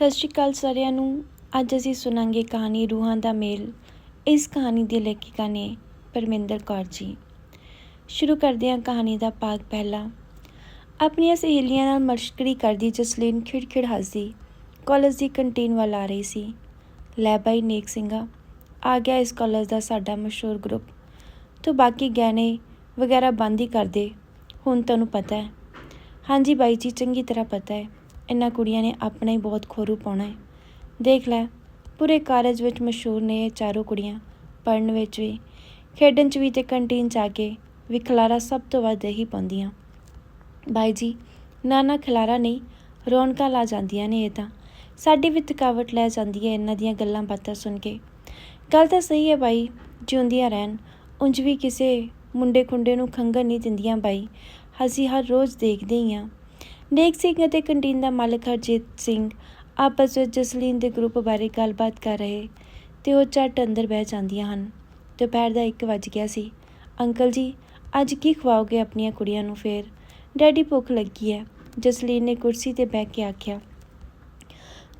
ਸਤਿ ਸ਼੍ਰੀ ਅਕਾਲ ਸਾਰਿਆਂ ਨੂੰ। ਅੱਜ ਅਸੀਂ ਸੁਣਾਂਗੇ ਕਹਾਣੀ ਰੂਹਾਂ ਦਾ ਮੇਲ। ਇਸ ਕਹਾਣੀ ਦੀ ਲੇਖਿਕਾ ਨੇ ਪਰਮਿੰਦਰ ਕੌਰ ਜੀ। ਸ਼ੁਰੂ ਕਰਦੇ ਹਾਂ ਕਹਾਣੀ ਦਾ ਭਾਗ ਪਹਿਲਾ। ਆਪਣੀਆਂ ਸਹੇਲੀਆਂ ਨਾਲ ਮਸ਼ਕਰੀ ਕਰਦੀ ਜਸਲੀਨ ਖਿੜਖਿੜ ਹੱਸਦੀ, ਕਾਲਜ ਦੀ ਕੰਟੀਨ ਵੱਲ ਆ ਰਹੀ ਸੀ। ਲੈ ਬਾਈ ਨੇਕ ਸਿੰਘਾ, ਆ ਗਿਆ ਇਸ ਕਾਲਜ ਦਾ ਸਾਡਾ ਮਸ਼ਹੂਰ ਗਰੁੱਪ। ਤੋਂ ਬਾਕੀ ਗਹਿਣੇ ਵਗੈਰਾ ਬੰਦ ਹੀ ਕਰ ਦੇ, ਹੁਣ ਤੈਨੂੰ ਪਤਾ ਹੈ। ਹਾਂਜੀ ਬਾਈ ਜੀ, ਚੰਗੀ ਤਰ੍ਹਾਂ ਪਤਾ ਹੈ। ਇਹਨਾਂ ਕੁੜੀਆਂ ਨੇ ਆਪਣਾ ਹੀ ਬਹੁਤ ਖੋਰੂ ਪਾਉਣਾ ਹੈ। ਦੇਖ ਲੈ, ਪੂਰੇ ਕਾਲਜ ਵਿੱਚ ਮਸ਼ਹੂਰ ਨੇ ਇਹ ਚਾਰੋਂ ਕੁੜੀਆਂ। ਪੜ੍ਹਨ ਵਿੱਚ ਵੀ, ਖੇਡਣ 'ਚ ਵੀ ਤੇ ਕੰਟੀਨ 'ਚ ਆ ਕੇ ਵੀ ਖਲਾਰਾ ਸਭ ਤੋਂ ਵੱਧ ਇਹੀ ਪਾਉਂਦੀਆਂ। ਬਾਈ ਜੀ, ਨਾ ਨਾ ਖਲਾਰਾ ਨਹੀਂ, ਰੌਣਕਾਂ ਲਾ ਜਾਂਦੀਆਂ ਨੇ ਇਹ ਤਾਂ। ਸਾਡੀ ਵੀ ਥਕਾਵਟ ਲੈ ਜਾਂਦੀ ਹੈ ਇਹਨਾਂ ਦੀਆਂ ਗੱਲਾਂ ਬਾਤਾਂ ਸੁਣ ਕੇ। ਗੱਲ ਤਾਂ ਸਹੀ ਹੈ ਬਾਈ, ਜਿਉਂਦੀਆਂ ਰਹਿਣ। ਉਂਝ ਵੀ ਕਿਸੇ ਮੁੰਡੇ ਖੁੰਡੇ ਨੂੰ ਖੰਗਰ ਨਹੀਂ ਦਿੰਦੀਆਂ ਬਾਈ। ਅਸੀਂ ਹਰ ਰੋਜ਼ ਦੇਖਦੇ ਹੀ ਹਾਂ। ਨੇਕ ਸਿੰਘ ਅਤੇ ਕੰਟੀਨ ਦਾ ਮਾਲਕ ਹਰਜੀਤ ਸਿੰਘ ਆਪਸ ਵਿੱਚ ਜਸਲੀਨ ਦੇ ਗਰੁੱਪ ਬਾਰੇ ਗੱਲਬਾਤ ਕਰ ਰਹੇ ਤੇ ਉਹ ਝੱਟ ਅੰਦਰ ਬਹਿ ਜਾਂਦੀਆਂ ਹਨ। ਦੁਪਹਿਰ ਦਾ 1 ਵੱਜ ਗਿਆ ਸੀ। ਅੰਕਲ ਜੀ, ਅੱਜ ਕੀ ਖਵਾਓਗੇ ਆਪਣੀਆਂ ਕੁੜੀਆਂ ਨੂੰ ਫੇਰ? ਡੈਡੀ ਭੁੱਖ ਲੱਗੀ ਹੈ। ਜਸਲੀਨ ਨੇ ਕੁਰਸੀ ਤੇ ਬਹਿ ਕੇ ਆਖਿਆ,